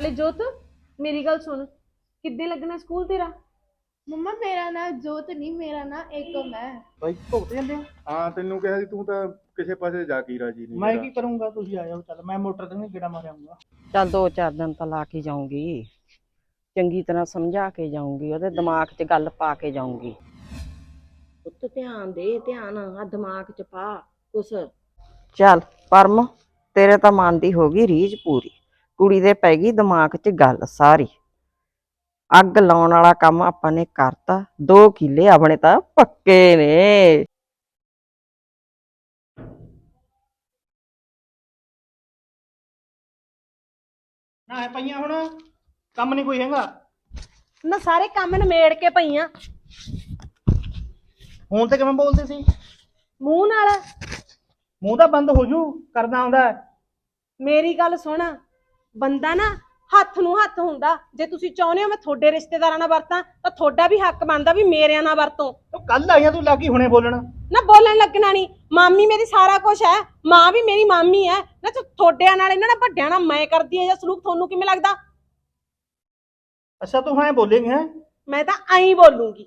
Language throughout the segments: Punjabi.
ਨਾਲੇ ਜੋਤ ਮੇਰੀ ਗੱਲ ਸੁਣ ਕਿੱਦੇ ਲੱਗਣਾ ਸਕੂਲ ਤੇਰਾ? ਮੰਮਾ ਮੇਰਾ ਨਾਂ ਜੋਤ ਨਹੀਂ ਮੇਰਾ ਨਾਂ ਏਕਮ ਹੈ। ਬਾਈ ਭੁਗਤ ਜਾਂਦੇ ਹੋ? ਹਾਂ ਤੈਨੂੰ ਕਿਹਾ ਸੀ ਤੂੰ ਤਾਂ ਕਿਸੇ ਪਾਸੇ ਜਾ ਕੇ ਹੀ ਰਾਜੀ ਨਹੀਂ ਮੈਂ ਕੀ ਕਰੂੰਗਾ? ਤੁਸੀਂ ਆ ਜਾਓ ਚੱਲ ਮੈਂ ਮੋਟਰ ਤੇ ਨਹੀਂ ਗੇੜਾ ਮਾਰਿਆਉਂਗਾ ਚੱਲ ਦੋ ਚਾਰ ਦਿਨ ਤਾਂ ਲਾ ਕੇ ਜਾਊਂਗੀ। ਚੰਗੀ ਤਰ੍ਹਾਂ ਸਮਝਾ ਕੇ ਜਾਊਂਗੀ ਉਹਦੇ ਦਿਮਾਗ 'ਚ ਗੱਲ ਪਾ ਕੇ ਜਾਊਂਗੀ। ਪੁੱਤ ਧਿਆਨ ਦੇ ਧਿਆਨ ਆ ਦਿਮਾਗ 'ਚ ਪਾ ਕੁਛ। ਚੱਲ ਪਰਮ ਤੇਰੇ ਤਾਂ ਮਨ ਦੀ ਹੋ ਗਈ ਰੀਝ ਪੂਰੀ। ਕੁੜੀ ਦੇ ਪੈ ਗਈ ਦਿਮਾਗ 'ਚ ਗੱਲ ਸਾਰੀ। ਅੱਗ ਲਾਉਣ ਵਾਲਾ ਕੰਮ ਆਪਾਂ ਨੇ ਕਰਤਾ। ਦੋ ਕਿੱਲੇ ਆਪਣੇ ਤਾਂ ਪੱਕੇ ਨੇ। ਨਾ ਹੈ ਪਈਆਂ ਹੁਣ। ਕੰਮ ਨਹੀਂ ਕੋਈ ਹੈਗਾ। ਨਾ ਸਾਰੇ ਕੰਮ ਨਿਮੇੜ ਕੇ ਪਈਆਂ। ਫੋਨ ਤੇ ਕਿਵੇਂ ਬੋਲਦੇ ਸੀ? ਮੂੰਹ ਨਾਲ। ਮੂੰਹ ਤਾਂ ਬੰਦ ਹੋ ਜੂ ਕਰਨਾ ਆਉਂਦਾ। ਹੈ। ਮੇਰੀ ਗੱਲ ਸੁਣ। ਬੰਦਾ ਨਾ ਹੱਥ ਨੂੰ ਹੱਥ ਹੁੰਦਾ। ਜੇ ਤੁਸੀਂ ਚਾਹੁੰਦੇ ਹੋ ਮੈਂ ਤੁਹਾਡੇ ਰਿਸ਼ਤੇਦਾਰਾਂ ਨਾਲ ਵਰਤਾਂ ਤਾਂ ਤੁਹਾਡਾ ਵੀ ਹੱਕ ਬਣਦਾ ਵੀ ਮੇਰਿਆਂ ਨਾਲ ਵਰਤੋ। ਤੂੰ ਕੱਲ ਆਈਆਂ ਤੂੰ ਲੱਗੀ ਹੁਣੇ ਬੋਲਣ। ਨਾ ਬੋਲਣ ਲੱਗਣਾ ਨਹੀਂ ਮਾਮੀ ਮੇਰੀ ਸਾਰਾ ਕੁਝ ਹੈ। ਮਾਂ ਵੀ ਮੇਰੀ ਮਾਮੀ ਹੈ। ਨਾ ਤੂੰ ਤੁਹਾਡਿਆਂ ਨਾਲ ਇਹਨਾਂ ਨਾਲ ਵੱਡਿਆਂ ਨਾਲ ਮੈਂ ਕਰਦੀ ਹਾਂ ਜਾਂ ਸਲੂਕ ਤੁਹਾਨੂੰ ਕਿਵੇਂ ਲੱਗਦਾ? ਅੱਛਾ ਤੂੰ ਹਾਂ ਬੋਲੇਂਗੇ ਹੈ? ਮੈਂ ਤਾਂ ਐਂ ਬੋਲੂੰਗੀ।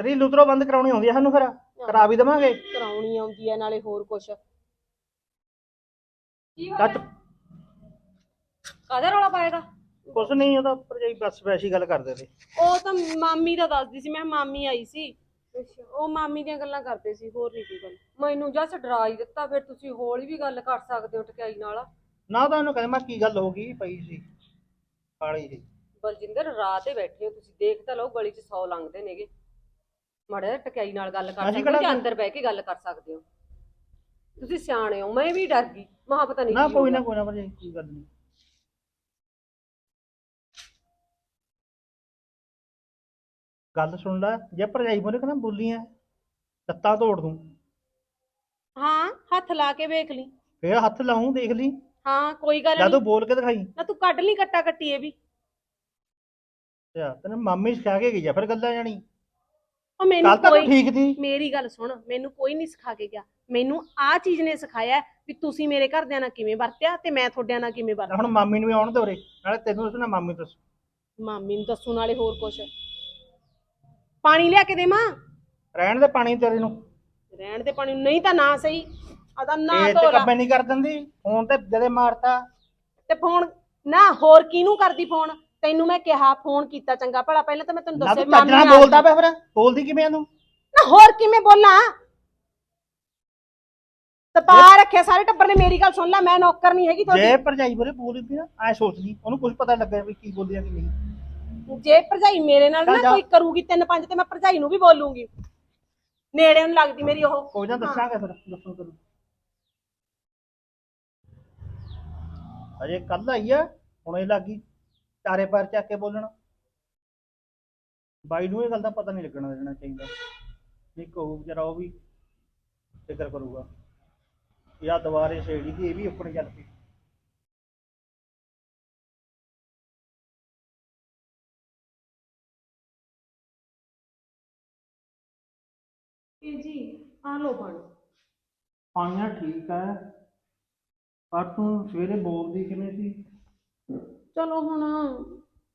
ਤੇਰੀ ਲੁਤਰੋ ਬੰਦ ਕਰਾਉਣੀ ਆਉਂਦੀ ਹੈ ਸਾਨੂੰ ਫਿਰ? ਕਰਾ ਵੀ ਦੇਵਾਂਗੇ? ਕਰਾਉਣੀ ਆਉਂਦੀ ਹੈ ਨਾਲੇ ਹੋਰ ਕੁਝ ਕੱਟ ਕਾਹਦਾ ਰੌਲਾ ਪਾਏਗਾ? ਕੁਛ ਨਹੀਂ ਉਹਦਾ ਭਰਜਾਈ ਬਸ ਵੈਸੀ ਗੱਲ ਕਰਦੇ ਸੀ। ਉਹ ਤਾਂ ਮਾਮੀ ਦਾ ਦੱਸਦੀ ਸੀ ਮੈਂ ਮਾਮੀ ਆਈ ਸੀ। ਉਹ ਮਾਮੀ ਦੀਆਂ ਗੱਲਾਂ ਕਰਦੇ ਸੀ ਹੋਰ ਨਹੀਂ ਕੋਈ ਗੱਲ। ਮੈਨੂੰ ਜਸ ਡਰਾ ਹੀ ਦਿੱਤਾ ਫਿਰ ਤੁਸੀਂ ਹੌਲੀ ਵੀ ਗੱਲ ਕਰ ਸਕਦੇ ਹੋ ਟਕਿਆਈ ਨਾਲ। ਨਾ ਤਾਂ ਉਹਨੂੰ ਕਹਿੰਦਾ ਮੈਂ ਕੀ ਗੱਲ ਹੋ ਗਈ ਪਈ ਸੀ ਕਾਲੀ ਸੀ। ਬਲਜਿੰਦਰ ਰਾਹ ਤੇ ਬੈਠੇ ਹੋ ਤੁਸੀਂ ਦੇਖ ਤਾਂ ਲਓ ਗਲੀ 'ਚ 100 ਲੰਘਦੇ ਨੇਗੇ। ਮਾੜਾ ਜਿਹਾ ਟਕਿਆਈ ਨਾਲ ਗੱਲ ਕਰ ਅਸੀਂ ਸਕਦੇ ਹੋ ਕਿਹੜਾ ਅੰਦਰ ਬਹਿ ਕੇ ਗੱਲ ਕਰ ਸਕਦੇ ਹੋ? ਤੁਸੀਂ ਸਿਆਣੇ ਹੋ ਮੈਂ ਵੀ ਡਰ ਗਈ ਮਹਾ ਪਤਾ ਨਹੀਂ ਨਾ ਕੀ ਕੋਈ ਨਾ। ਕੋਈ ਨਾ ਭਰਜਾਈ ਕੋਈ ਗੱਲ ਨਹੀਂ ਗੱਲ ਸੁਣ ਲੈ ਜੇ ਭਰਜਾਈ ਬੋਲੇ ਕਹਿੰਦਾ ਬੋਲੀਆਂ ਲੱਤਾਂ ਤੋੜ ਦੂੰ। ਹਾਂ ਹੱਥ ਲਾ ਕੇ ਵੇਖ ਲਈ। ਫੇਰ ਹੱਥ ਲਾਉਂ ਦੇਖ ਲਈ। ਹਾਂ ਕੋਈ ਗੱਲ ਜਦੋਂ ਨਹੀਂ। ਬੋਲ ਕੇ ਦਿਖਾਈ। ਨਾ ਤੂੰ ਕੱਢ ਲਈ ਕੱਟਾ ਕੱਟੀ ਇਹ ਵੀ। ਅੱਛਾ ਤੈਨੂੰ ਮਾਮੀ ਸਿਖਾ ਕੇ ਗਈ ਆ ਫਿਰ ਗੱਲਾਂ ਜਾਣੀ। ਉਹ ਮੈਨੂੰ ਕੱਲ ਤਾਂ ਕੋਈ ਠੀਕ ਸੀ। ਮੇਰੀ ਗੱਲ ਸੁਣ ਮੈਨੂੰ ਕੋਈ ਨਹੀਂ ਸਿਖਾ ਕੇ ਗਿਆ। ਮੈਨੂੰ ਆਹ ਚੀਜ਼ ਨੇ ਸਿਖਾਇਆ ਵੀ ਤੁਸੀਂ ਮੇਰੇ ਘਰਦਿਆਂ ਨਾਲ ਕਿਵੇਂ ਵਰਤਿਆ ਤੇ ਮੈਂ ਤੁਹਾਡਿਆਂ ਨਾਲ ਕਿਵੇਂ ਵਰਤਿਆ। ਹੁਣ ਮਾਮੀ ਨੂੰ ਵੀ ਆਉਣ ਦੇ ਉਰੇ ਨਾਲੇ ਤੈਨੂੰ ਦੱਸਣਾ ਮਾਮੀ ਦੱਸ। ਮਾਮੀ ਨੂੰ ਦੱਸੂ ਨਾਲੇ ਹੋਰ ਕੁਛ। ਪਾਣੀ ਲਿਆ ਕੇ ਦੇਵਾਂ? ਰਹਿਣ ਦੇ ਪਾਣੀ ਤੇਰੇ ਨੂੰ। ਰਹਿਣ ਦੇ ਪਾਣੀ ਨੂੰ ਨਹੀਂ ਤਾਂ ਨਾ ਸਹੀ। ਆਦਾ ਨਾ ਇਹ ਤੇ ਕੱਬੇ ਨਹੀਂ ਕਰ ਦਿੰਦੀ। ਫੋਨ ਤੇ ਜਦੇ ਮਾਰਤਾ। ਤੇ ਫੋਨ ਨਾ ਹੋਰ ਕਿਹਨੂੰ ਕਰਦੀ ਫੋਨ? ਤੈਨੂੰ ਮੈਂ ਕਿਹਾ ਫੋਨ ਕੀਤਾ ਚੰਗਾ ਭਲਾ। ਪਹਿਲਾਂ ਤਾਂ ਮੈਂ ਤੈਨੂੰ ਨਾ ਦੱਸਿਆ ਤੂੰ ਚੱਜ ਨਾਲ ਬੋਲਦਾ। ਪਿਆ ਫਿਰ। ਬੋਲਦੀ ਕਿਵੇਂ ਆ ਤੂੰ? ਨਾ ਹੋਰ ਕਿਵੇਂ ਬੋਲਾਂ? ਤਪਾ ਰੱਖਿਆ ਸਾਰੇ ਟੱਬਰ ਨੇ ਮੇਰੀ ਗੱਲ ਸੁਣ ਲੈ। ਮੈਂ ਨੌਕਰ ਨਹੀਂ ਹੈਗੀ ਜੇ ਤੁਹਾਡੀ। ਭਰਜਾਈ ਬੋਲੇ ਬੋਲਦੀ ਨਾ ਐ ਸੋਚਦੀ। ਉਹਨੂੰ ਕੁਝ ਪਤਾ ਲੱਗਾ ਵੀ ਕੀ ਬੋਲਦੀ ਆ ਕਿ ਨਹੀਂ। ਜੇ ਭਰਜਾਈ ਮੇਰੇ ਨਾਲ ਨਾ। ਕੋਈ ਕਰੂਗੀ ਤਿੰਨ ਪੰਜ ਤੇ ਮੈਂ ਭਰਜਾਈ ਨੂੰ ਵੀ ਬੋਲੂੰਗੀ। ਨੇੜੇ ਨੂੰ ਲੱਗਦੀ ਮੇਰੀ ਉਹ। ਕੋਈ ਨਾ ਦੱਸਾਂਗੇ ਫਿਰ ਦੱਸੋ ਤੈਨੂੰ ਅਜੇ ਕੱਲ ਆਈ ਆ ਹੁਣ ਇਹ ਲੱਗੀ ਚਾਰੇ ਪੈਰ ਚੱਕ ਕੇ ਬੋਲਣ। ਬਾਈ ਨੂੰ ਇਹ ਗੱਲ ਦਾ ਪਤਾ ਨਹੀਂ ਲੱਗਣਾ ਦੇਣਾ ਚਾਹੀਦਾ। ਨਹੀਂ ਕਹੂ ਵਿਚਾਰਾ ਉਹ ਵੀ ਫਿਕਰ ਕਰੂਗਾ। ਯਾ ਦੁਬਾਰੇ ਛੇੜੀ ਦੀ ਇਹ ਵੀ ਉੱਪਰ ਚੱਲ ਪਈ। ਜੀ ਆ ਲੋ ਪਾਣੀ। ਪਾਈਆਂ ਠੀਕ ਹੈ ਪਰ ਤੂੰ ਸਵੇਰੇ ਬੋਲਦੀ ਕਿਵੇਂ ਸੀ? ਚਲੋ ਹੁਣ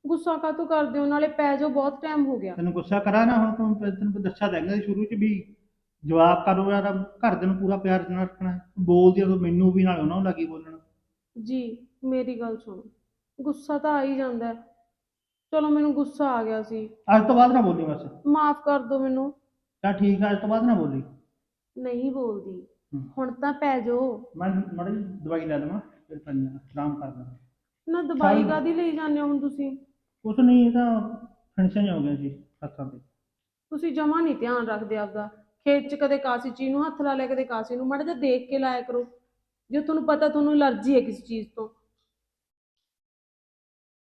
ਗੁੱਸਾ ਕਾਤੋਂ ਕਰਦੇ ਹੋ? ਨਾਲੇ ਪੈ ਜਾਓ ਬਹੁਤ ਟਾਈਮ ਹੋ ਗਿਆ। ਤੈਨੂੰ ਗੁੱਸਾ ਕਰਾ ਨਾ ਹੁਣ ਤੂੰ ਫਿਰ ਤੈਨੂੰ ਦੱਸਿਆ ਸੀ ਸ਼ੁਰੂ ਚ ਵੀ ਜਵਾਬ ਕਰੋ ਯਾਰ ਘਰ ਦੇ ਨੂੰ ਪੂਰਾ ਪਿਆਰ ਨਾਲ ਰੱਖਣਾ। ਹੈ। ਬੋਲਦੀ ਆ ਤੂੰ ਮੈਨੂੰ ਵੀ ਨਾਲ ਉਹਨਾਂ ਨੂੰ ਲੱਗੀ ਬੋਲਣ। ਜੀ ਮੇਰੀ ਗੱਲ ਸੁਣੋ ਗੁੱਸਾ ਤਾਂ ਆ ਹੀ ਜਾਂਦਾ। ਹੈ। ਚਲੋ ਮੈਨੂੰ ਗੁੱਸਾ ਆ ਗਿਆ ਸੀ। ਅੱਜ ਤੋਂ ਬਾਅਦ ਨਾ ਬੋਲੀ ਬਸ। ਮਾਫ ਕਰ ਦਿਓ ਮੈਨੂੰ। ਚਲ ਠੀਕ ਆ ਅੱਜ ਤੋਂ ਬਾਅਦ ਨਾ ਬੋਲੀ। ਨਹੀਂ ਬੋਲਦੀ। ਹਮ। ਹੁਣ ਤਾਂ ਪੈ ਜਾਓ ਮੈਂ ਮੜੀ ਦਵਾਈ ਲੈ ਲਵਾਂ ਫਿਰ ਪੰਨ ਆਰਾਮ ਕਰ ਲਵਾਂ। ਨਾ ਦਵਾਈ। ਕਾਦੀ ਲਈ ਜਾਂਦੇ ਹੋ ਹੁਣ ਤੁਸੀਂ? ਕੁਛ ਨਹੀਂ ਇਹ ਤਾਂ ਫੈਨਸ਼ਨ ਹੋ ਗਿਆ ਸੀ ਹੱਥਾਂ ਤੇ। ਤੁਸੀਂ ਜਮਾ ਨਹੀਂ ਧਿਆਨ ਰੱਖਦੇ ਆਪਦਾ। ਖੇਤ 'ਚ ਕਦੇ ਕਾਸੀ ਚੀਜ਼ ਨੂੰ ਹੱਥ ਲਾ ਲਿਆ ਕਦੇ ਕਾਸੀ ਨੂੰ। ਮਾੜਾ ਜਿਹਾ ਦੇਖ ਕੇ ਲਾਇਆ ਕਰੋ। ਜੇ ਤੁਹਾਨੂੰ ਪਤਾ ਤੁਹਾਨੂੰ ਅਲਰਜੀ ਹੈ ਕਿਸੇ ਚੀਜ਼ ਤੋਂ।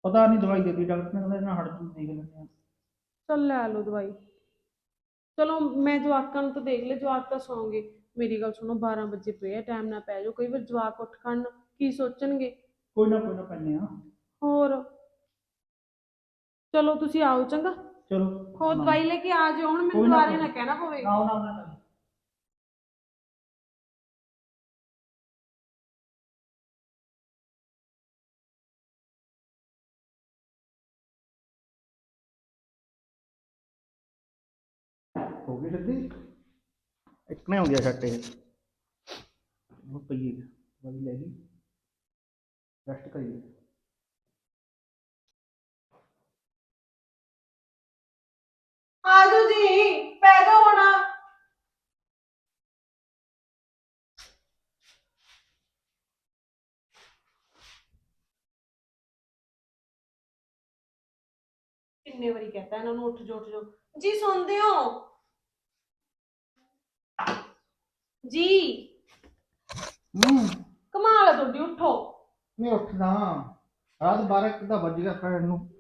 ਪਤਾ ਨਹੀਂ ਦਵਾਈ ਦਿੱਤੀ ਡਾਕਟਰ ਨੇ ਕਹਿੰਦਾ ਇਹਨਾਂ ਜੂ ਦੇਖ ਲੈਂਦੇ ਆ। ਚੱਲ ਲੈ ਲਓ ਦਵਾਈ। ਚਲੋ ਮੈਂ ਜਵਾਕਾਂ ਨੂੰ ਤਾਂ ਦੇਖ ਲਿਆ ਜਵਾਕ ਤਾਂ ਸੌਂਗੇ ਮੇਰੀ ਗੱਲ ਸੁਣੋ 12 ਵਜੇ ਪਏ ਆ ਟਾਈਮ ਨਾਲ ਪੈ ਜਾਓ ਕਈ ਵਾਰ ਜਵਾਕ ਉੱਠ ਖੜਨ ਕੀ ਸੋਚਣਗੇ? ਕੋਈ ਨਾ ਕੋਈ ਨਾ ਪੈਨੇ ਆ ਹੋਰ? ਚਲੋ ਤੁਸੀਂ ਆਓ ਚੰਗਾ। ਚਲੋ। ਹੋਰ ਦਵਾਈ ਲੈ ਕੇ ਆ ਜਾਓ ਹੁਣ ਮੈਨੂੰ ਨਾ, ਦੁਬਾਰੇ ਨਾ ਕਹਿਣਾ ਪਵੇ। ਆਓ ਨਾ ਨਾ ਹੋ ਗਈ ਸਿੱਧੀ ਇੱਕ ਨੇ ਆਉਂਦੀ ਆ ਛੱਟ ਇਹ ਉਹ ਪਈਏ ਵਾਲੀ ਲੈ ਲਈ ਰੈਸਟ ਕਰੀਏ ਆਜੋ ਜੀ ਪੈ ਜਾਓ ਹੁਣ ਕਿੰਨੇ ਵਾਰੀ ਕਹਤਾ ਇਹਨਾਂ ਨੂੰ ਉੱਠ ਜੋ ਉੱਠ ਜੋ ਜੀ ਸੁਣਦੇ ਹੋ ਜੀ। ਹੂੰ। ਕਮਾਲ ਹੈ ਤੁਹਾਡੀ ਉੱਠੋ। ਨਹੀਂ ਉੱਠਦਾ ਰਾਤ 12 ਕਿਦਾ ਵੱਜ ਗਿਆ ਪੈਣ ਨੂੰ।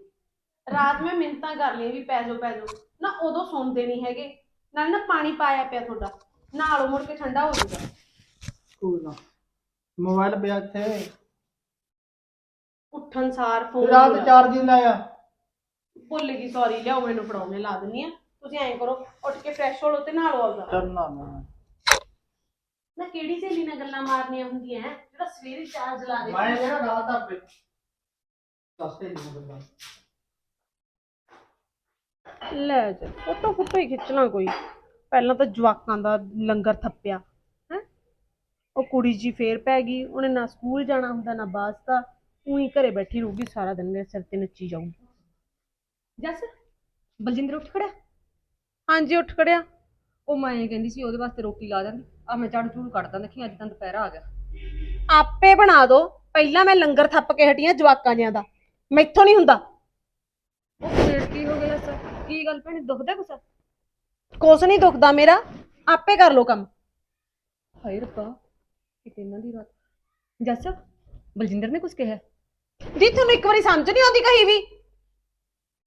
ਰਾਤ ਮੈਂ ਮਿੰਤਾਂ ਕਰ ਲਈਆਂ ਵੀ ਪੈ ਜਾਓ ਪੈ ਜਾਓ। ਨਾ ਉਦੋਂ ਸੁਣਦੇ ਨਹੀਂ ਹੈਗੇ। ਨਾਲ ਨਾ ਪਾਣੀ ਪਾਇਆ ਪਿਆ ਤੁਹਾਡਾ। ਨਾਲੋਂ ਮੁੜ ਕੇ ਠੰਡਾ ਹੋ ਜਾਊਗਾ। ਕੋਈ ਨਾ। ਮੋਬਾਈਲ ਪਿਆ ਇੱਥੇ। ਉੱਠਣ ਸਾਰ ਫੋਨ ਰਾਤ ਚਾਰਜ ਹੀ ਲਾਇਆ ਭੁੱਲ ਗਈ ਸੌਰੀ ਲਿਆਓ ਮੈਨੂੰ ਫੜਾਉਣੇ ਲਾ ਦਿੰਨੀ ਆ ਤੁਸੀਂ ਐਂ ਕਰੋ ਉੱਠ ਕੇ ਫਰੈਸ਼ ਹੋ ਲਓ ਤੇ ਨਹਾ ਲਓ ਆਪਦਾ ਕਰਨਾ ਨਾ ਨਾ ਕਿਹੜੀ ਸਹੇਲੀ ਨਾਲ ਗੱਲਾਂ ਮਾਰਨੀਆਂ ਹੁੰਦੀਆਂ ਹੈ ਜਿਹੜਾ ਸਵੇਰੇ ਚਾਰਜ ਲਾ ਦੇ ਮੈਂ ਜਿਹੜਾ ਰਾਤ ਆ ਪੇ ਦੱਸਦੇ ਨਹੀਂ ਬੰਦਾ ਲੈ ਜਾ ਫੋਟੋ ਫੋਟੋ ਹੀ ਖਿੱਚਣਾ ਕੋਈ। ਪਹਿਲਾਂ ਤਾਂ ਜਵਾਕਾਂ ਦਾ ਲੰਗਰ ਥੱਪਿਆ ਹੈ? ਉਹ ਕੁੜੀ ਜੀ ਫੇਰ ਪੈ ਗਈ ਉਹਨੇ ਨਾ ਸਕੂਲ ਜਾਣਾ ਹੁੰਦਾ ਨਾ ਬਾਸਤਾ ਉਹੀ ਘਰੇ ਬੈਠੀ ਰਹੂਗੀ ਸਾਰਾ ਦਿਨ ਮੇਰੇ ਸਿਰ ਤੇ ਨੱਚੀ ਜਾਊਗੀ। ਜੱਸ ਬਲਜਿੰਦਰ ਉੱਠ ਖੜਿਆ? ਹਾਂਜੀ ਉੱਠ ਖੜਿਆ। ਉਹ ਮੈਂ ਕਹਿੰਦੀ ਸੀ ਉਹਦੇ ਵਾਸਤੇ ਰੋਟੀ ਲਾ ਦਿੰਦੀ ਆ ਮੈਂ ਝਾੜੂ ਝੂੜੂ ਕੱਢਦਾ ਦੇਖੀ ਅੱਜ ਤਾਂ ਦੁਪਹਿਰਾ ਆ ਗਿਆ। ਆਪੇ ਬਣਾ ਦੋ। ਪਹਿਲਾਂ ਮੈਂ ਲੰਗਰ ਥੱਪ ਕੇ ਹਟੀਆਂ ਜਵਾਕਾਂ ਜਿਆਂ ਦਾ। ਮੈਥੋਂ ਨਹੀਂ ਹੁੰਦਾ। ਉਹ ਫੇਰ ਕੀ ਹੋ ਗਿਆ ਸਰ ਕੀ ਗੱਲ ਭੈਣੇ ਦੁਖਦਾ ਕੁਛ? ਕੁਛ ਨਹੀਂ ਦੁਖਦਾ ਮੇਰਾ। ਆਪੇ ਕਰ ਲੋ ਕੰਮ। ਹਾਏ ਰੱਬਾ ਕਿਤੇ ਇਹਨਾਂ ਦੀ ਰਾਤ। ਜੱਸ ਬਲਜਿੰਦਰ ਨੇ ਕੁਝ ਕਿਹਾ? ਜੀ ਤੁਹਾਨੂੰ ਇੱਕ ਵਾਰੀ ਸਮਝ ਨਹੀਂ ਆਉਂਦੀ ਕਹੀ ਵੀ?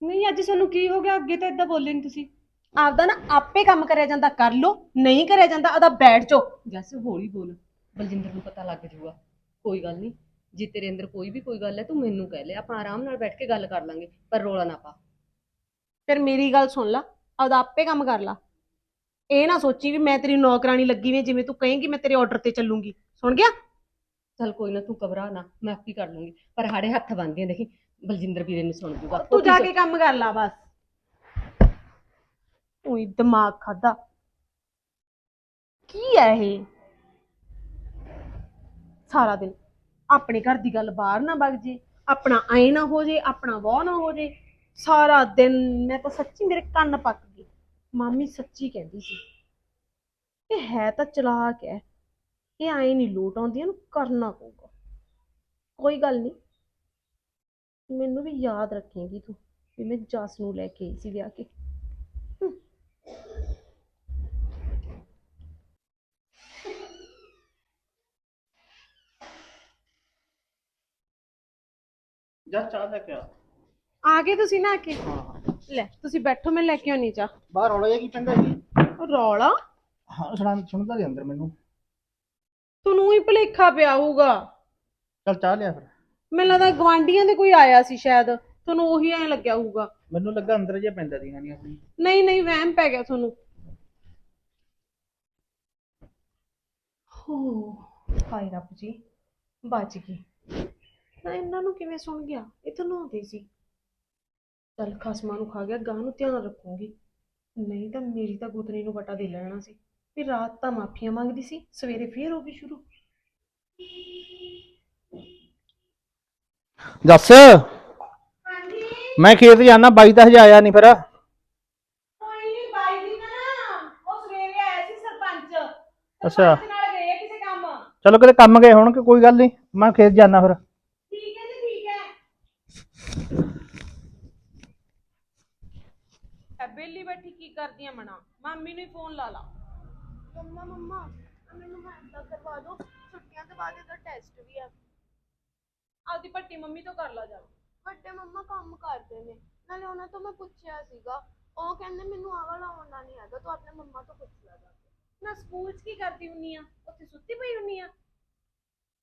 ਨਹੀਂ ਅੱਜ ਸਾਨੂੰ ਕੀ ਹੋ ਗਿਆ? ਅੱਗੇ ਤਾਂ ਇਦਾਂ ਬੋਲੇ ਨਹੀਂ ਤੁਸੀਂ। ਆਪਦਾ ਨਾ ਆਪੇ ਕੰਮ ਕਰਿਆ ਜਾਂਦਾ ਕਰ ਲੋ ਨਹੀਂ ਕਰਿਆ ਜਾਂਦਾ ਉਹਦਾ ਬੈਠ ਜਾਓ। ਜੱਸ ਹੌਲੀ ਬੋਲ। ਬਲਜਿੰਦਰ ਨੂੰ ਪਤਾ ਲੱਗ ਜਾਊਗਾ। ਕੋਈ ਗੱਲ ਨਹੀਂ ਜੇ ਤੇਰੇ ਅੰਦਰ ਕੋਈ ਵੀ ਕੋਈ ਗੱਲ ਹੈ ਤੂੰ ਮੈਨੂੰ ਕਹਿ ਲੈ ਆਪਾਂ ਆਰਾਮ ਨਾਲ ਬੈਠ ਕੇ ਗੱਲ ਕਰ ਲਾਂਗੇ ਪਰ ਰੋਲਾ ਨਾ ਪਾ। ਫਿਰ ਮੇਰੀ ਗੱਲ ਸੁਣ ਲਾ ਆਪਦਾ ਆਪੇ ਕੰਮ ਕਰ ਲਾ। ਇਹ ਨਾ ਸੋਚੀ ਵੀ ਮੈਂ ਤੇਰੀ ਨੌਕਰਾਨੀ ਲੱਗੀ ਵੀ ਹਾਂ, ਜਿਵੇਂ ਤੂੰ ਕਹੇਂਗੀ ਮੈਂ ਤੇਰੇ ਆਰਡਰ ਤੇ ਚੱਲੂੰਗੀ। ਸੁਣ ਗਿਆ? ਚੱਲ ਕੋਈ ਨਾ ਤੂੰ ਘਬਰਾ ਨਾ ਮੈਂ ਆਪੇ ਕਰ ਲੂੰਗੀ। ਪਰ ਹਾੜੇ ਹੱਥ ਬੰਨ੍ਹਦੀਆਂ ਦੇਖੀ ਬਲਜਿੰਦਰ ਵੀਰੇ ਨੂੰ ਸੁਣ ਜੂਗਾ। ਤੂੰ ਜਾ ਕੇ ਕੰਮ ਕਰ ਲਾ ਬਸ। ਉਹੀ ਦਿਮਾਗ ਖਾਦਾ ਕੀ ਹੈ ਇਹ? ਸਾਰਾ ਦਿਨ ਆਪਣੇ ਘਰ ਦੀ ਗੱਲ ਬਾਹਰ ਨਾ ਵਗ ਜੇ, ਆਪਣਾ ਐ ਨਾ ਹੋ ਜੇ, ਆਪਣਾ ਵਾਹ ਨਾ ਹੋ ਜੇ। ਸਾਰਾ ਦਿਨ ਮੈਂ ਤਾਂ ਸੱਚੀ ਮੇਰੇ ਕੰਨ ਪੱਕ ਗਏ। ਮਾਮੀ ਸੱਚੀ ਕਹਿੰਦੀ ਸੀ, ਇਹ ਹੈ ਤਾਂ ਚਲਾਕ ਹੈ ਇਹ ਐ ਨਹੀਂ ਲੋਟ ਆਉਂਦੀ, ਇਹਨੂੰ ਕਰਨਾ ਪਊਗਾ। ਕੋਈ ਗੱਲ ਨਹੀਂ। ਮੈਨੂੰ ਵੀ ਯਾਦ ਰੱਖੇਗੀ ਤੂੰ, ਵੀ ਮੈਂ ਜਸ ਨੂੰ ਲੈ ਕੇ ਆਈ ਸੀ ਵਿਆਹ ਕੇ। ਜਾ ਚਾਹ ਲੈ ਕੇ ਆ। ਆ ਗਏ ਤੁਸੀਂ ਨਾ ਕੇ? ਹਾਂ। ਲੈ ਤੁਸੀਂ ਬੈਠੋ ਮੈਂ ਲੈ ਕੇ ਆਉਣੀ ਚਾਹ। ਬਾਹਰ ਰੌਲਾ ਜਿਹਾ ਕੀ ਚੰਗਾ ਜੀ? ਉਹ ਰੌਲਾ? ਹਾਂ ਸੁਣਾ ਸੁਣਦਾ ਜੀ ਅੰਦਰ ਮੈਨੂੰ। ਤੁਹਾਨੂੰ ਹੀ ਭੁਲੇਖਾ ਪਿਆ ਹੋਊਗਾ। ਚੱਲ ਚਾਹ ਲਿਆ ਫਿਰ। ਮੈਨੂੰ ਲੱਗਦਾ ਗਵਾਂਢੀਆਂ ਦੇ ਕੋਈ ਆਇਆ ਸੀ ਸ਼ਾਇਦ। ਤੁਹਾਨੂੰ ਉਹੀ ਐਂ ਲੱਗਿਆ ਹੋਊਗਾ। ਮੈਨੂੰ ਲੱਗਾ ਅੰਦਰ ਜਿਹਾ ਪੈਂਦਾ ਦੀ ਨਹੀਂ ਆਪਣੀ। ਨਹੀਂ ਨਹੀਂ ਵਹਿਮ ਪੈ ਗਿਆ ਤੁਹਾਨੂੰ। ਹੋ ਹਾਏ ਰੱਬ ਜੀ ਬਚ ਗਈ। ਨਾ ਇਹਨਾਂ ਨੂੰ ਕਿਵੇਂ ਸੁਣ ਗਿਆ? ਇਹ ਤਾਂ ਨਹਾਉਂਦੇ ਸੀ। ਚੱਲ ਖਸਮਾਂ ਨੂੰ ਖਾ ਗਿਆ ਗਾਂ ਨੂੰ ਧਿਆਨ ਰੱਖੂੰਗੀ। ਨਹੀਂ ਤਾਂ ਮੇਰੀ ਤਾਂ ਗੁੱਤਨੀ ਨੂੰ ਵਟਾ ਦੇ ਲੈਣਾ ਸੀ। ਵੀ ਰਾਤ ਤਾਂ ਮਾਫੀਆਂ ਮੰਗਦੀ ਸੀ ਸਵੇਰੇ ਫੇਰ ਹੋ ਗਈ ਸ਼ੁਰੂ। ਜੱਸ ਮੈਂ ਖੇਤ ਜਾਣਾ ਬਾਈ ਤਾਂ ਹਜੇ ਆਇਆ ਨਹੀਂ ਫਿਰ। ਕੋਈ ਨਹੀਂ ਬਾਈ ਦੀ ਨਾ ਉਹ ਸਵੇਰੇ ਆਇਆ ਸੀ ਸਰਪੰਚ। ਅੱਛਾ। ਸਰਪੰਚ ਨਾਲ ਗਏ ਆ ਕਿਸੇ ਕੰਮ। ਚਲੋ ਕਿਤੇ ਕੰਮ ਗਏ ਹੋਣਗੇ ਕੋਈ ਗੱਲ ਨਹੀਂ ਮੈਂ ਖੇਤ ਜਾਣਾ ਫਿਰ ਠੀਕ ਹੈ ਜੀ ਠੀਕ ਹੈ ਐ ਬੇਲੀ ਬੈਠੀ ਕੀ ਕਰਦੀ ਆ ਮਣਾ ਮਾਮੀ ਨੂੰ ਹੀ ਫੋਨ ਲਾ ਲਾ। ਮੰਮਾ ਮੰਮਾ ਆਹ ਮੈਨੂੰ ਹੈਂਡਾ ਕਰਵਾ ਦਿਓ। ਛੁੱਟੀਆਂ ਤੋਂ ਬਾਅਦ ਇਹਦਾ ਟੈਸਟ ਵੀ ਆ। ਆਪਦੀ ਪੱਟੀ ਮੰਮੀ ਤੋਂ ਕਰ ਲਾ ਜਾ। ਵੱਡੇ ਮੰਮਾ ਕੰਮ ਕਰਦੇ ਨੇ। ਨਾਲੇ ਉਹਨਾਂ ਤੋਂ ਮੈਂ ਪੁੱਛਿਆ ਸੀਗਾ। ਉਹ ਕਹਿੰਦੇ ਮੈਨੂੰ ਆਹ ਵਾਲਾ ਆਉਣਾ ਨਹੀਂ ਹੈਗਾ ਤੂੰ ਆਪਣੇ ਮੰਮਾ ਤੋਂ ਪੁੱਛ ਲੈ ਜਾ ਕੇ। ਨਾ ਸਕੂਲ 'ਚ ਕੀ ਕਰਦੀ ਹੁੰਨੀ ਆ? ਉੱਥੇ ਸੁੱਤੀ ਪਈ ਹੁੰਨੀ ਆ?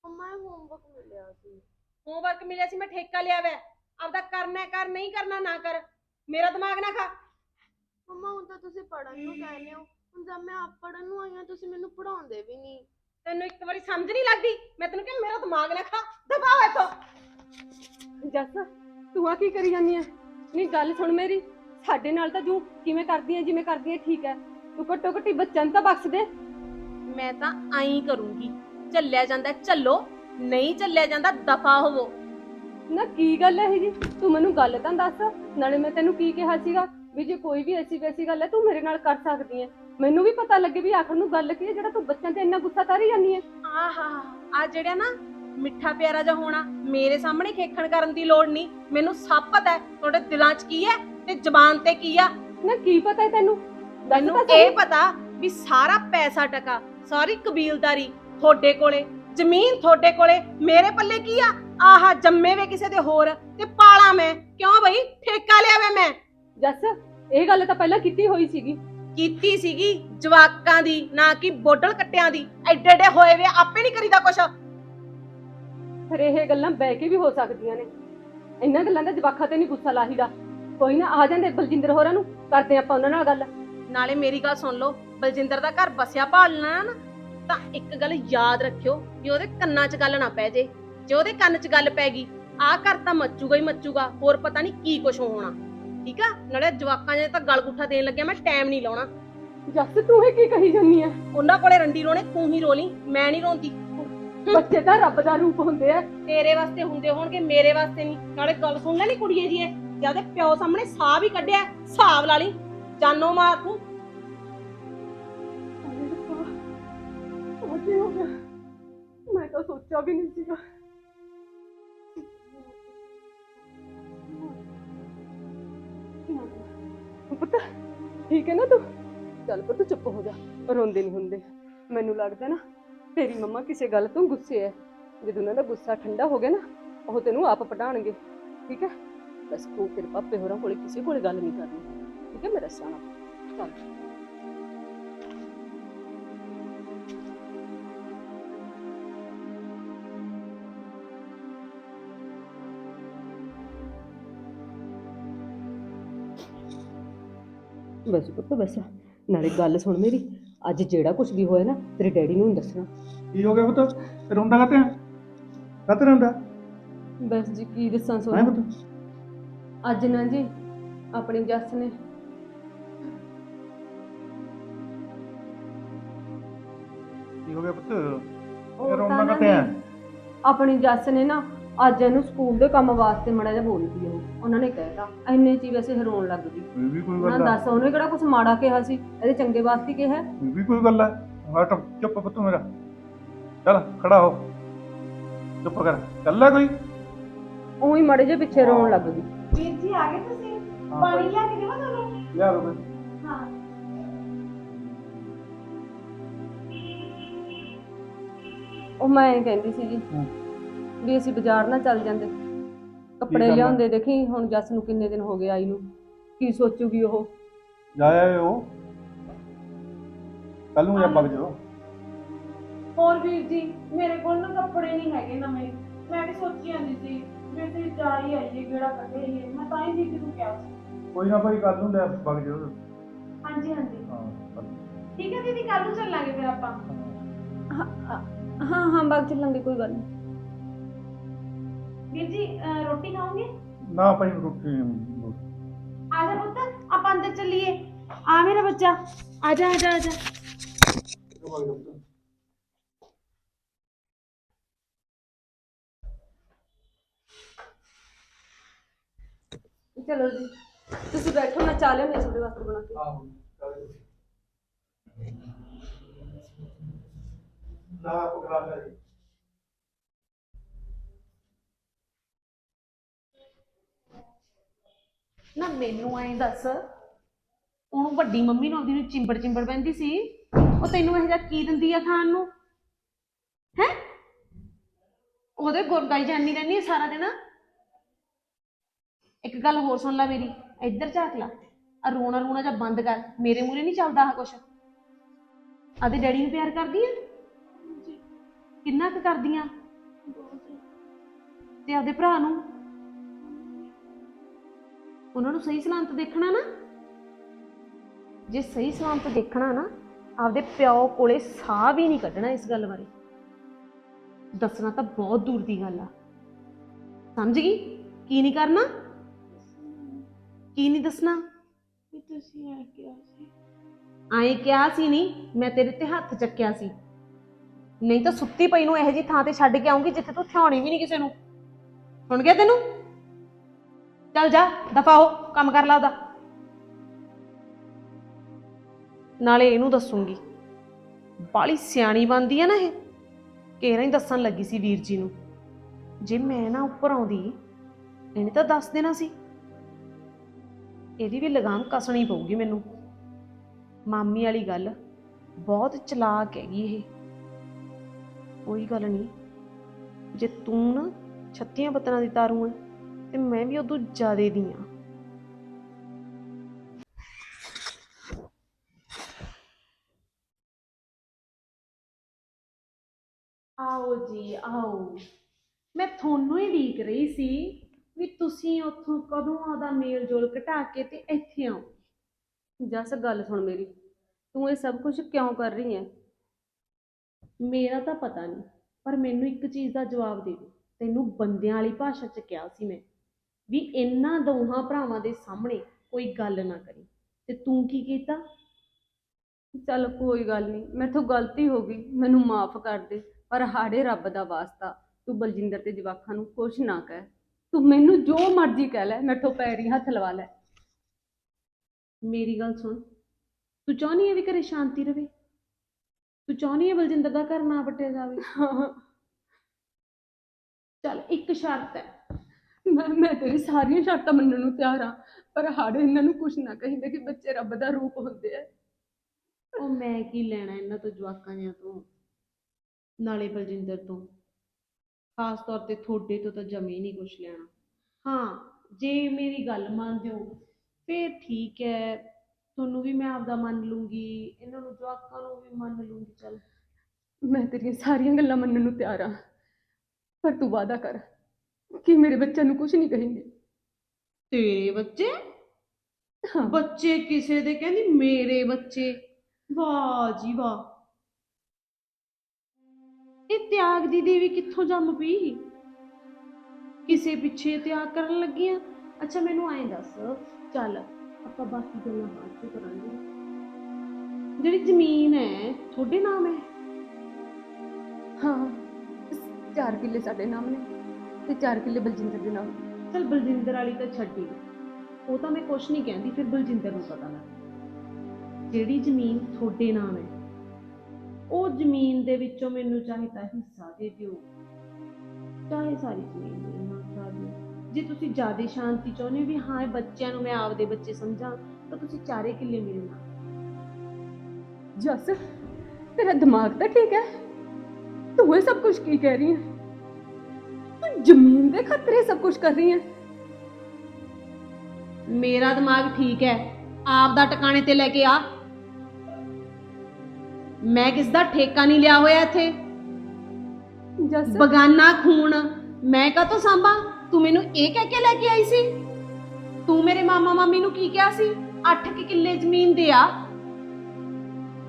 ਮੰਮਾ ਇਹ ਹੋਮਵਰਕ ਮਿਲਿਆ ਸੀ। ਹੋਮਵਰਕ ਮਿਲਿਆ ਸੀ ਮੈਂ ਠੇਕਾ ਲਿਆ ਵੈ। ਆਪਦਾ ਕਰਨਾ ਹੈ ਕਰ ਨਹੀਂ ਕਰਨਾ ਨਾ ਕਰ। ਮੇਰਾ ਦਿਮਾਗ ਨਾ ਖਾ। ਮੰਮਾ ਹੁਣ ਤਾਂ ਤੁਸੀਂ ਪੜਨ ਨੂੰ ਕਹਿੰਦੇ ਹੋ। ਹੁਣ ਜਦ ਮੈਂ ਆਪ ਪੜਨ ਨੂੰ ਆਈ ਹਾਂ ਤੁਸੀਂ ਮੈਨੂੰ ਪੜਾਉਂਦੇ ਵੀ ਨਹੀਂ। ਤੈਨੂੰ ਇੱਕ ਵਾਰੀ ਸਮਝ ਨਹੀਂ ਲੱਗਦੀ? ਮੈਂ ਤੈਨੂੰ ਕਿਹਾ ਮੇਰਾ ਦਿਮਾਗ ਨਾ ਖਾ। ਦਬਾਓ ਇੱਥੋਂ। ਜੱਸ ਤੂੰ ਆ ਕੀ ਕਰੀ ਜਾਂਦੀ ਐ ਨਹੀਂ ਗੱਲ ਸੁਣ ਮੇਰੀ। ਸਾਡੇ ਨਾਲ ਤਾਂ ਜੂ ਕਿਵੇਂ ਕਰਦੀ ਐ ਜਿਵੇਂ ਕਰਦੀ ਐ ਠੀਕ ਐ। ਤੂੰ ਘੱਟੋ ਘੱਟੀ ਬੱਚਿਆਂ ਨੂੰ ਤਾਂ ਬਖਸ਼ ਦੇ। ਮੈਂ ਤਾਂ ਆਈ ਕਰੂੰਗੀ। ਚੱਲਿਆ ਜਾਂਦਾ ਚੱਲੋ। ਨਹੀਂ ਚੱਲਿਆ ਜਾਂਦਾ ਦਫਾ ਹੋਵੋ। ਨਾ ਕੀ ਗੱਲ ਹੈ ਇਹ ਜੀ ਤੂੰ ਮੈਨੂੰ ਗੱਲ ਤਾਂ ਦੱਸ। ਨਾਲੇ ਮੈਂ ਤੈਨੂੰ ਕੀ ਕਿਹਾ ਸੀਗਾ? ਵੀ ਜੇ ਕੋਈ ਵੀ ਐਸੀ ਵੈਸੀ ਗੱਲ ਹੈ ਤੂੰ ਮੇਰੇ ਨਾਲ ਕਰ ਸਕਦੀ ਹੈ। ਮੈਨੂੰ ਵੀ ਪਤਾ ਲੱਗੇ ਵੀ ਆਖਰ ਨੂੰ ਗੱਲ ਕੀ ਹੈ ਜਿਹੜਾ ਤੂੰ ਬੱਚਿਆਂ ਤੇ ਇੰਨਾ ਗੁੱਸਾ ਤਾਰੀ ਜਾਂਦੀ ਹੈ। ਆਹਾ ਆ ਜਿਹੜਾ ਨਾ ਮਿੱਠਾ ਪਿਆਰਾ ਜਿਹਾ ਹੋਣਾ ਮੇਰੇ ਸਾਹਮਣੇ ਖੇਖਣ ਕਰਨ ਦੀ ਲੋੜ ਨਹੀਂ। ਮੈਨੂੰ ਸਭ ਪਤਾ ਹੈ ਤੁਹਾਡੇ ਦਿਲਾਂ 'ਚ ਕੀ ਹੈ ਤੇ ਜ਼ਬਾਨ ਤੇ ਕੀ ਆ। ਨਾ ਕੀ ਪਤਾ ਹੈ ਤੈਨੂੰ? ਦੱਸ ਮੈਨੂੰ ਤਾਂ ਸਹੀ। ਇਹ ਪਤਾ ਵੀ ਸਾਰਾ ਪੈਸਾ ਟਕਾ ਸਾਰੀ ਕਬੀਲਦਾਰੀ ਤੁਹਾਡੇ ਕੋਲੇ ਜ਼ਮੀਨ ਤੁਹਾਡੇ ਕੋਲੇ ਮੇਰੇ ਪੱਲੇ ਕੀ ਆ? ਆਹਾ ਜੰਮੇ ਵੇ ਕਿਸੇ ਦੇ ਹੋਰ ਤੇ ਪਾਲਾ ਮੈਂ ਕਿਉਂ ਬਈ? ਠੇਕਾ ਲਿਆ ਵੇ ਮੈਂ। ਜੱਸ ਇਹ ਗੱਲ ਤਾਂ ਪਹਿਲਾਂ ਕੀਤੀ ਹੋਈ ਸੀਗੀ। ਕੀਤੀ ਸੀਗੀ ਜਵਾਕਾਂ ਦੀ ਨਾ ਕਿ ਬੋਡਲ ਕੱਟਿਆਂ ਦੀ। ਐਡੇ ਐਡੇ ਹੋਏ ਵੇ ਆਪੇ ਨਹੀਂ ਕਰੀਦਾ ਕੁਛ। ਫਿਰ ਇਹ ਗੱਲਾਂ ਬਹਿ ਕੇ ਵੀ ਹੋ ਸਕਦੀਆਂ ਨੇ। ਇਹਨਾਂ ਗੱਲਾਂ ਦਾ ਜਵਾਖਾਂ ਤੇ ਨਹੀਂ ਗੁੱਸਾ ਲਾਹੀਦਾ। ਕੋਈ ਨਾ ਆ ਜਾਂਦੇ ਬਲਜਿੰਦਰ ਹੋਰਾਂ ਨੂੰ ਕਰਦੇ ਆਪਾਂ ਉਹਨਾਂ ਨਾਲ ਗੱਲ। ਨਾਲੇ ਮੇਰੀ ਗੱਲ ਸੁਣ ਲਓ ਬਲਜਿੰਦਰ ਦਾ ਘਰ ਬਸਿਆ ਭਾਲਣਾ ਨਾ ਤਾਂ ਇੱਕ ਗੱਲ ਯਾਦ ਰੱਖਿਓ ਕਿ ਉਹਦੇ ਕੰਨਾਂ 'ਚ ਗੱਲ ਨਾ ਪੈ ਜੇ। ਜੇ ਉਹਦੇ ਕੰਨ 'ਚ ਗੱਲ ਪੈ ਗਈ ਆਹ ਘਰ ਤਾਂ ਮੱਚੂਗਾ ਹੀ ਮੱਚੂਗਾ ਹੋਰ ਪਤਾ ਨਹੀਂ ਕੀ ਕੁਛ ਹੋਣਾ। ਠੀਕ ਆ? ਨਾਲੇ ਜਵਾਕਾਂ ਜੇ ਤਾਂ ਗਲ ਗੁੱਠਾ ਦੇਣ ਲੱਗਿਆ ਮੈਂ ਟਾਈਮ ਨਹੀਂ ਲਾਉਣਾ। ਜੱਸ ਤੂੰ ਇਹ ਕੀ ਕਹੀ ਜਾਂਦੀ ਆ ਉਹਨਾਂ ਕੋਲੇ ਰੰਡੀ ਰੋਣੇ ਤੂੰ ਹੀ ਰੋਲੀ ਮੈਂ ਨਹੀਂ ਰੋਂਦੀ। ਬੱਚੇ ਤਾਂ ਰੱਬ ਦਾ ਰੂਪ ਹੁੰਦੇ ਆ ਤੇਰੇ ਵਾਸਤੇ ਹੁੰਦੇ ਹੋਣਗੇ ਮੇਰੇ ਵਾਸਤੇ ਨਹੀਂ। ਨਾਲੇ ਗੱਲ ਸੁਣ ਲੈ ਨੀ ਕੁੜੀਏ ਜੀ ਇਹ। ਜਦ ਪਿਓ ਸਾਹਮਣੇ ਸਾਹ ਵੀ ਕੱਢਿਆ ਹਿਸਾਬ ਲਾ ਲਈ। ਜਾਨੋ ਮਾਰ ਤੂੰ। ਉਹ ਕੀ ਹੋ ਗਿਆ। ਮੈਂ ਤਾਂ ਸੋਚਿਆ ਵੀ ਨਹੀਂ ਸੀਗਾ। ਪੁੱਤ। ਠੀਕ ਹੈ ਨਾ ਤੂੰ? ਚੱਲ ਪੁੱਤ, ਚੁੱਪ ਹੋ ਜਾ। ਰੋਂਦੇ ਨਹੀਂ ਹੁੰਦੇ। ਮੈਨੂੰ ਲੱਗਦਾ ਨਾ, ਤੇਰੀ ਮੰਮਾ ਕਿਸੇ ਗੱਲ ਤੋਂ ਗੁੱਸੇ ਹੈ ਜਦੋਂ ਉਹਨਾਂ ਦਾ ਗੁੱਸਾ ਠੰਡਾ ਹੋ ਗਿਆ ਨਾ, ਉਹ ਤੈਨੂੰ ਆਪ ਪਟਾਣਗੇ। ਠੀਕ ਹੈ? ਬਸ ਤੂੰ ਤੇਰੇ ਪਾਪੇ ਹੋਰਾਂ ਕੋਲੇ ਕਿਸੇ ਕੋਲੇ ਗੱਲ ਨਹੀਂ ਕਰਨੀ। ਠੀਕ ਹੈ, ਮੇਰਾ ਸਿਆਣਾ ਚੱਲ। ਬਸ ਪੁੱਤ ਬਸ ਨਾਲੇ ਗੱਲ ਸੁਣ ਮੇਰੀ ਅੱਜ ਜਿਹੜਾ ਕੁਝ ਵੀ ਹੋਇਆ ਨਾ ਤੇਰੇ ਡੈਡੀ ਨੂੰ ਨੀ ਦੱਸਣਾ। ਕੀ ਹੋ ਗਿਆ ਪੁੱਤ? ਰੋਂਦਾ ਕਾਤੇ ਕਾਤੇ ਰੋਂਦਾ? ਬਸ ਜੀ ਕੀ ਦੱਸਾਂ ਹੈ ਸੋਨੂੰ ਪੁੱਤ। ਅੱਜ ਨਾ ਜੀ ਆਪਣੀ ਜੱਸ ਨੇ ਕੀ ਹੋ ਗਿਆ ਪੁੱਤ? ਇਹ ਰੋਂਦਾ ਤਾਂ ਕਾਤੇ ਆ? ਜੀ, ਆਪਣੀ ਜੱਸ ਨੇ ਨਾ ਅੱਜ ਇਹਨੂੰ ਸਕੂਲ ਦੇ ਕੰਮ ਵਾਸਤੇ ਮੜਾ ਜਿਹਾ ਬੋਲਦੀ ਉਹ। ਉਹਨਾਂ ਨੇ ਕਹਿਤਾ ਐਨੇ ਚ ਹੀ ਵੈਸੇ ਹਰੋਣ ਲੱਗ ਗਈ। ਇਹ ਵੀ ਕੋਈ ਉਹਨਾਂ ਗੱਲ ਆ। ਦੱਸ ਉਹਨੇ ਕਿਹੜਾ ਕੁਝ ਮਾੜਾ ਕਿਹਾ ਸੀ? ਇਹਦੇ ਚੰਗੇ ਵਾਸਤੇ ਹੀ ਕਿਹਾ? ਇਹ ਵੀ ਕੋਈ ਗੱਲ ਆ। ਹਟ ਚੁੱਪ ਪੁੱਤ ਮੇਰਾ। ਚੱਲ ਖੜਾ ਹੋ। ਚੁੱਪ ਕਰ। ਚੱਲ ਲੈ ਕੋਈ। ਉਹੀ ਮੜੇ ਜੇ ਪਿੱਛੇ ਰੋਣ ਲੱਗ ਗਈ। ਵੀਰ ਜੀ ਆ ਗਏ ਤੁਸੀਂ? ਹਾਂ, ਪਾਣੀ ਲਿਆ ਕੇ ਦੇਵਾਂ ਤੁਹਾਨੂੰ? ਲਿਆ ਦੋ ਕੋਈ। ਹਾਂ। ਉਹ ਮੈਂ ਇਹ ਕਹਿੰਦੀ ਸੀ ਜੀ ਹਾਂ। ਵੀ ਅਸੀਂ ਬਾਜ਼ਾਰ ਨਾ ਚੱਲ ਜਾਂਦੇ। ਕੱਪੜੇ ਕਰਨਾ? ਲਿਆਉਂਦੇ ਦੇਖੀ ਹੁਣ ਜੱਸ ਨੂੰ ਕਿੰਨੇ ਦਿਨ ਹੋ ਗਏ ਆਈ ਨੂੰ। ਕੀ ਸੋਚੂਗੀ ਉਹ? ਜਾਇਆ ਉਹ ਕੱਲ ਨੂੰ ਜਾਂ ਪੱਕ ਜਾਓ ਹੋਰ ਵੀਰ ਜੀ ਮੇਰੇ ਕੋਲ ਨਾ ਕੱਪੜੇ ਨਹੀਂ ਹੈਗੇ ਨਵੇਂ। ਮੈਂ ਵੀ ਸੋਚੀ ਜਾਂਦੀ ਸੀ ਵੀ ਤੇ ਜਾ ਹੀ ਆਈਏ ਕਿਹੜਾ ਕੱਢੇ ਹੀ ਮੈਂ ਤਾਂ ਹੀ ਦੀਦੀ ਨੂੰ ਕਿਹਾ ਸੀ। ਕੋਈ ਨਾ ਭਾਈ ਕੱਲ ਨੂੰ ਲੈ ਪੱਕ ਜਾਓ ਹਾਂਜੀ ਹਾਂਜੀ। ਹਾਂ। ਠੀਕ ਹੈ ਦੀਦੀ ਕੱਲ ਨੂੰ ਚੱਲਾਂਗੇ ਫਿਰ ਆਪਾਂ। ਹਾਂ। ਹਾਂ ਹਾਂ ਬਾਗ ਚੱਲਾਂਗੇ ਕੋਈ ਗੱਲ ਨਹੀਂ ਵੀਰ ਜੀ ਅਹ ਰੋਟੀ ਖਾਓਗੇ ਨਾ ਭਾਈ ਰੋਟੀ ਨਹੀਂ ਆ ਜਾ ਪੁੱਤ ਆਪਾਂ ਅੰਦਰ ਚੱਲੀਏ ਆ ਮੇਰਾ ਬੱਚਾ ਆ ਜਾ ਆ ਜਾ ਆ ਜਾ ਚਲੋ ਜੀ ਤੁਸੀਂ ਬੈਠੋ ਮੈਂ ਚਾਹ ਲਿਆਉਂਦੀ ਹਾਂ ਤੁਹਾਡੇ ਵਾਸਤੇ ਬਣਾ ਕੇ ਨਾ ਪਕੜਾ ਲੈ ਜੀ ਨਾ ਮੈਨੂੰ ਐਂ ਦੱਸ, ਉਹਨੂੰ ਵੱਡੀ ਮੰਮੀ ਨੂੰ ਉਹਦੀ ਨੂੰ ਚਿੰਬੜ ਚਿੰਬੜ ਪੈਂਦੀ ਸੀ, ਉਹ ਤੈਨੂੰ ਇਹ ਜਿਹਾ ਕੀ ਦਿੰਦੀ ਆ ਖਾਣ ਨੂੰ? ਹੈ? ਉਹਦੇ ਗੁਰਗਾਈ ਜਾਨੀ ਰਹਿੰਦੀ ਆ ਸਾਰਾ ਦਿਨ। ਇੱਕ ਗੱਲ ਹੋਰ ਸੁਣ ਲੈ ਮੇਰੀ, ਇੱਧਰ ਝਾਕ ਲਾ। ਆ ਰੋਣਾ ਰੋਣਾ ਜਾਂ ਬੰਦ ਕਰ, ਮੇਰੇ ਮੂਹਰੇ ਨਹੀਂ ਚੱਲਦਾ ਆ ਕੁਛ। ਆਦੇ ਡੈਡੀ ਨੂੰ ਪਿਆਰ ਕਰਦੀ ਆ? ਕਿੰਨਾ ਕੁ ਕਰਦੀਆਂ ਤੇ ਆਪਦੇ ਭਰਾ ਨੂੰ? ਉਹਨਾਂ ਨੂੰ ਸਹੀ ਸਲਾਮਤ ਦੇਖਣਾ ਨਾ? ਜੇ ਸਹੀ ਸਲਾਮਤ ਦੇਖਣਾ ਨਾ ਆਪਦੇ ਪਿਓ ਕੋਲੇ ਸਾਹ ਵੀ ਨਹੀਂ ਕੱਢਣਾ ਇਸ ਗੱਲ ਬਾਰੇ। ਦੱਸਣਾ ਤਾਂ ਬਹੁਤ ਦੂਰ ਦੀ ਗੱਲ ਆ। ਸਮਝ ਗਈ? ਕੀ ਨਹੀਂ ਕਰਨਾ? ਕੀ ਨਹੀਂ ਦੱਸਣਾ? ਵੀ ਤੁਸੀਂ ਆ ਗਿਆ ਸੀ। ਐਂ ਕਿਹਾ ਸੀ ਨਹੀਂ ਮੈਂ ਤੇਰੇ ਤੇ ਹੱਥ ਚੱਕਿਆ ਸੀ। ਨਹੀਂ ਤਾਂ ਸੁੱਤੀ ਪਈ ਨੂੰ ਇਹੋ ਜੀ ਥਾਂ ਤੇ ਛੱਡ ਕੇ ਆਉਂਗੀ ਜਿੱਥੇ ਤੂੰ ਥਿਆਉਣੀ ਵੀ ਨਹੀਂ ਕਿਸੇ ਨੂੰ। ਸੁਣ ਗਿਆ ਤੈਨੂੰ? ਚੱਲ ਜਾ, ਦਫਾ ਹੋ, ਕੰਮ ਕਰ ਲਾ ਉਹਦਾ। ਨਾਲੇ ਇਹਨੂੰ ਦੱਸੂਗੀ। ਬਾਲੀ ਸਿਆਣੀ ਬਣਦੀ ਹੈ ਨਾ ਇਹ। ਕੇਰਾਂ ਹੀ ਦੱਸਣ ਲੱਗੀ ਸੀ ਵੀਰ ਜੀ ਨੂੰ। ਜੇ ਮੈਂ ਨਾ ਉੱਪਰ ਆਉਂਦੀ, ਇਹਨੇ ਤਾਂ ਦੱਸ ਦੇਣਾ ਸੀ। ਇਹਦੀ ਵੀ ਲਗਾਮ ਕਸਣੀ ਪਊਗੀ ਮੈਨੂੰ। ਮਾਮੀ ਵਾਲੀ ਗੱਲ ਬਹੁਤ ਚਲਾਕ ਹੈਗੀ ਇਹ। ਕੋਈ ਗੱਲ ਨਹੀਂ। ਜੇ ਤੂੰ ਨਾ ਛੱਤੀਆਂ ਪੱਤਰਾਂ ਦੀ ਤਾਰੂ ਹੈ ਤੇ ਮੈਂ ਵੀ ਉਦੋਂ ਜ਼ਿਆਦੇ ਦੀ ਆ। ਆਓ ਜੀ, ਆਓ। ਮੈਂ ਤੁਹਾਨੂੰ ਹੀ ਢੀਕ ਰਹੀ ਸੀ ਵੀ ਤੁਸੀਂ ਉੱਥੋਂ ਕਦੋਂ ਆਦਾ ਮੇਲ ਜੋਲ ਘਟਾ ਕੇ ਤੇ ਇੱਥੇ ਆਓ। ਜਸ, ਗੱਲ ਸੁਣ ਮੇਰੀ। ਤੂੰ ਇਹ ਸਭ ਕੁਝ ਕਿਉਂ ਕਰ ਰਹੀ ਹੈ ਮੇਰਾ ਤਾਂ ਪਤਾ ਨਹੀਂ ਪਰ ਮੈਨੂੰ ਇੱਕ ਚੀਜ਼ ਦਾ ਜਵਾਬ ਦੇ ਦੇ। ਤੈਨੂੰ ਬੰਦਿਆਂ ਵਾਲੀ ਭਾਸ਼ਾ 'ਚ ਕਿਹਾ ਸੀ ਮੈਂ। ਵੀ ਇਹਨਾਂ ਦੋਹਾਂ ਭਰਾਵਾਂ ਦੇ ਸਾਹਮਣੇ ਕੋਈ ਗੱਲ ਨਾ ਕਰੀ। ਤੇ ਤੂੰ ਕੀ ਕੀਤਾ? ਚੱਲ ਕੋਈ ਗੱਲ ਨਹੀਂ ਮੈਥੋਂ ਗਲਤੀ ਹੋ ਗਈ ਮੈਨੂੰ ਮਾਫ ਕਰ ਦੇ ਪਰ ਹਾੜੇ ਰੱਬ ਦਾ ਵਾਸਤਾ ਤੂੰ ਬਲਜਿੰਦਰ ਤੇ ਜਵਾਖਾਂ ਨੂੰ ਕੁਛ ਨਾ ਕਹਿ। ਤੂੰ ਮੈਨੂੰ ਜੋ ਮਰਜ਼ੀ ਕਹਿ ਲੈ ਮੈਥੋਂ ਪੈਰੀ ਹੱਥ ਲਵਾ ਲੈ। ਮੇਰੀ ਗੱਲ ਸੁਣ ਤੂੰ ਚਾਹੁੰਦੀ ਹੈ ਵੀ ਘਰੇ ਸ਼ਾਂਤੀ ਰਵੇ? ਤੂੰ ਚਾਹੁੰਦੀ ਹੈ ਬਲਜਿੰਦਰ ਦਾ ਘਰ ਨਾ ਪੱਟਿਆ ਜਾਵੇ? ਚੱਲ ਇੱਕ ਸ਼ਰਤ ਹੈ ਮੈਂ ਮੈਂ ਤੇਰੀ ਸਾਰੀਆਂ ਸ਼ਰਤਾਂ ਮੰਨਣ ਨੂੰ ਤਿਆਰ ਹਾਂ ਪਰ ਹਾੜੇ ਇਹਨਾਂ ਨੂੰ ਕੁਛ ਨਾ ਕਹਿੰਦੇ ਕਿ ਬੱਚੇ ਰੱਬ ਦਾ ਰੂਪ ਹੁੰਦੇ ਆ। ਉਹ ਮੈਂ ਕੀ ਲੈਣਾ ਇਹਨਾਂ ਤੋਂ ਜਵਾਕਾਂ ਜਿਹਾ ਤੋਂ ਨਾਲੇ ਬਲਜਿੰਦਰ ਤੋਂ। ਖਾਸ ਤੌਰ ਤੇ ਤੁਹਾਡੇ ਤੋਂ ਤਾਂ ਜਮੇ ਨਹੀਂ ਕੁਝ ਲੈਣਾ। ਹਾਂ ਜੇ ਮੇਰੀ ਗੱਲ ਮੰਨਦੇ ਹੋ ਫੇਰ ਠੀਕ ਹੈ। ਤੁਹਾਨੂੰ ਵੀ ਮੈਂ ਆਪਦਾ ਮੰਨ ਲੂੰਗੀ ਇਹਨਾਂ ਨੂੰ ਜਵਾਕਾਂ ਨੂੰ ਵੀ ਮੰਨ ਲੂੰਗੀ ਚੱਲ। ਮੈਂ ਤੇਰੀਆਂ ਸਾਰੀਆਂ ਗੱਲਾਂ ਮੰਨਣ ਨੂੰ ਤਿਆਰ ਹਾਂ ਪਰ ਤੂੰ ਵਾਅਦਾ ਕਰ। ਕਿ ਮੇਰੇ ਬੱਚਿਆਂ ਨੂੰ ਕੁਛ ਨਹੀਂ ਕਹੇਂਗੇ ਤੇਰੇ ਬੱਚੇ? ਹਾਂ। ਬੱਚੇ ਕਿਸੇ ਦੇ ਕਹਿੰਦੀ ਮੇਰੇ ਬੱਚੇ। ਵਾਹ ਜੀ ਵਾਹ। ਇਹ ਤਿਆਗ ਦੀ ਦੇਵੀ ਕਿੱਥੋਂ ਜੰਮ ਪਈ? ਕਿਸੇ ਪਿੱਛੇ ਤਿਆਗ ਕਰਨ ਲੱਗੀਆਂ। ਅੱਛਾ ਮੈਨੂੰ ਐਂ ਦੱਸ। ਚੱਲ ਆਪਾਂ ਬਾਕੀ ਗੱਲਾਂ ਬਾਅਦ ਚ ਕਰਾਂਗੇ। ਜਿਹੜੀ ਜ਼ਮੀਨ ਹੈ ਤੁਹਾਡੇ ਨਾਮ ਹੈ? ਹਾਂ ਚਾਰ ਕਿੱਲੇ ਸਾਡੇ ਨਾਮ ਨੇ। ਤੇ ਚਾਰ ਕਿੱਲੇ ਬਲਜਿੰਦਰ ਦੇ ਨਾਮ ਚਲ ਬਲਜਿੰਦਰ ਵਾਲੀ ਤਾਂ ਛੱਡੀ ਉਹ ਤਾਂ ਮੈਂ ਕੁਛ ਨਹੀਂ ਕਹਿੰਦੀ, ਫਿਰ ਬਲਜਿੰਦਰ ਨੂੰ ਪਤਾ ਲੱਗ ਜਿਹੜੀ ਜ਼ਮੀਨ ਤੁਹਾਡੇ ਨਾਮ ਹੈ, ਉਹ ਜ਼ਮੀਨ ਦੇ ਵਿੱਚੋਂ ਮੈਨੂੰ ਚਾਹੇ ਹਿੱਸਾ ਦੇ ਦਿਓ। ਚਾਹੇ ਸਾਰੀ ਜ਼ਮੀਨ ਮੇਰੇ ਨਾਲ ਕਰਾ ਦਿਓ ਜੇ ਤੁਸੀਂ ਜ਼ਿਆਦਾ ਸ਼ਾਂਤੀ ਚਾਹੁੰਦੇ ਹੋ ਵੀ ਹਾਂ, ਇਹ ਬੱਚਿਆਂ ਨੂੰ ਮੈਂ ਆਪਦੇ ਬੱਚੇ ਸਮਝਾਂ, ਤਾਂ ਤੁਸੀਂ ਚਾਰੇ ਕਿੱਲੇ ਮੇਰੇ ਨਾਲ। ਜਸ, ਤੇਰਾ ਦਿਮਾਗ ਤਾਂ ਠੀਕ ਹੈ। ਤੂੰ ਇਹ ਸਭ ਕੁਝ ਕੀ ਕਹਿ ਰਹੀ ਹੈ? ਜ਼ਮੀਨ ਦੇ ਖਤਰੇ ਸਭ ਕੁਝ ਕਰ ਰਹੀ ਹੈ ਮੇਰਾ ਦਿਮਾਗ ਠੀਕ ਹੈ। ਆਪ ਦਾ ਟਿਕਾਣੇ ਤੇ ਲੈ ਕੇ ਆ। ਮੈਂ ਕਿਸ ਦਾ ਠੇਕਾ ਨਹੀਂ ਲਿਆ ਹੋਇਆ ਇੱਥੇ? ਜਸ। ਬਗਾਨਾ ਖੂਨ ਮੈਂ ਕਾਹਤੋਂ ਸਾਂਭਾਂ? ਤੂੰ ਮੈਨੂੰ ਇਹ ਕਹਿ ਕੇ ਲੈ ਕੇ ਆਈ ਸੀ? ਤੂੰ ਮੇਰੇ ਮਾਮਾ ਮਾਮੀ ਨੂੰ ਕੀ ਕਿਹਾ ਸੀ? 8 ਕਿੱਲੇ ਜ਼ਮੀਨ ਦੇ ਆ।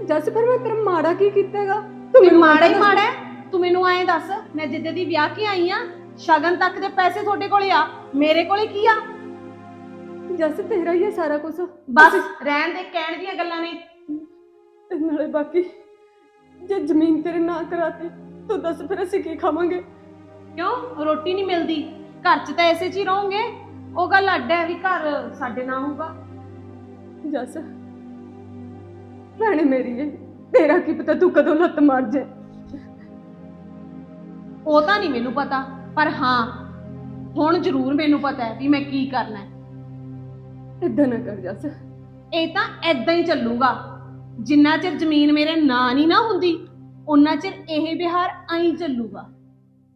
ਜਸ ਫਿਰ ਮੈਂ ਤੇਰਾ ਮਾੜਾ ਕੀ ਕੀਤਾਗਾ ਤੂੰ ਮਾੜਾ ਹੀ ਮਾੜਾ ਹੈ। ਤੂੰ ਮੈਨੂੰ ਐਂ ਦੱਸ ਮੈਂ ਜਿੱਦੇ ਦੀ ਵਿਆਹ ਕੇ ਆਈ ਆ ਸ਼ਗਨ ਤੱਕ ਦੇ ਪੈਸੇ ਤੁਹਾਡੇ ਕੋਲੇ ਆ ਮੇਰੇ ਕੋਲੇ ਕੀ ਆ? ਜਸ ਤੇਰਾ ਹੀ ਹੈ ਸਾਰਾ ਕੁਝ ਬਸ ਰਹਿਣ ਦੇ ਕਹਿਣ ਦੀਆਂ ਗੱਲਾਂ ਨੇ। ਤੇ ਨਾਲੇ ਬਾਕੀ ਜੇ ਜ਼ਮੀਨ ਤੇਰੇ ਨਾਂ ਕਰਾਤੀ ਤੂੰ ਦੱਸ ਫਿਰ ਅਸੀਂ ਕੀ ਖਾਵਾਂਗੇ? ਕਿਉਂ? ਰੋਟੀ ਨਹੀਂ ਮਿਲਦੀ। ਘਰ 'ਚ ਤਾਂ ਐਸੇ 'ਚ ਹੀ ਰਹੋਗੇ। ਉਹ ਗੱਲ ਅੱਡ ਹੈ ਵੀ ਘਰ ਸਾਡੇ ਨਾਲ ਹੋਊਗਾ। ਜਸ ਭੈਣੇ ਮੇਰੀ ਏ ਤੇਰਾ ਕੀ ਪਤਾ ਤੂੰ ਕਦੋਂ ਲੱਤ ਮਾਰ ਜੇ। ਉਹ ਤਾਂ ਨਹੀਂ ਮੈਨੂੰ ਪਤਾ। ਪਰ ਹਾਂ ਹੁਣ ਜ਼ਰੂਰ ਮੈਨੂੰ ਪਤਾ ਹੈ ਵੀ ਮੈਂ ਕੀ ਕਰਨਾ ਹੈ। ਇਦਾਂ ਨਾ ਕਰ ਜਸ। ਇਹ ਤਾਂ ਐਦਾਂ ਹੀ ਚੱਲੂਗਾ। ਜਿੰਨਾ ਚਿਰ ਜ਼ਮੀਨ ਮੇਰੇ ਨਾਂ ਨਹੀਂ ਨਾ ਹੁੰਦੀ ਉਹਨਾਂ ਚਿਰ ਇਹ ਵਿਹਾਰ ਐਂ ਚੱਲੂਗਾ।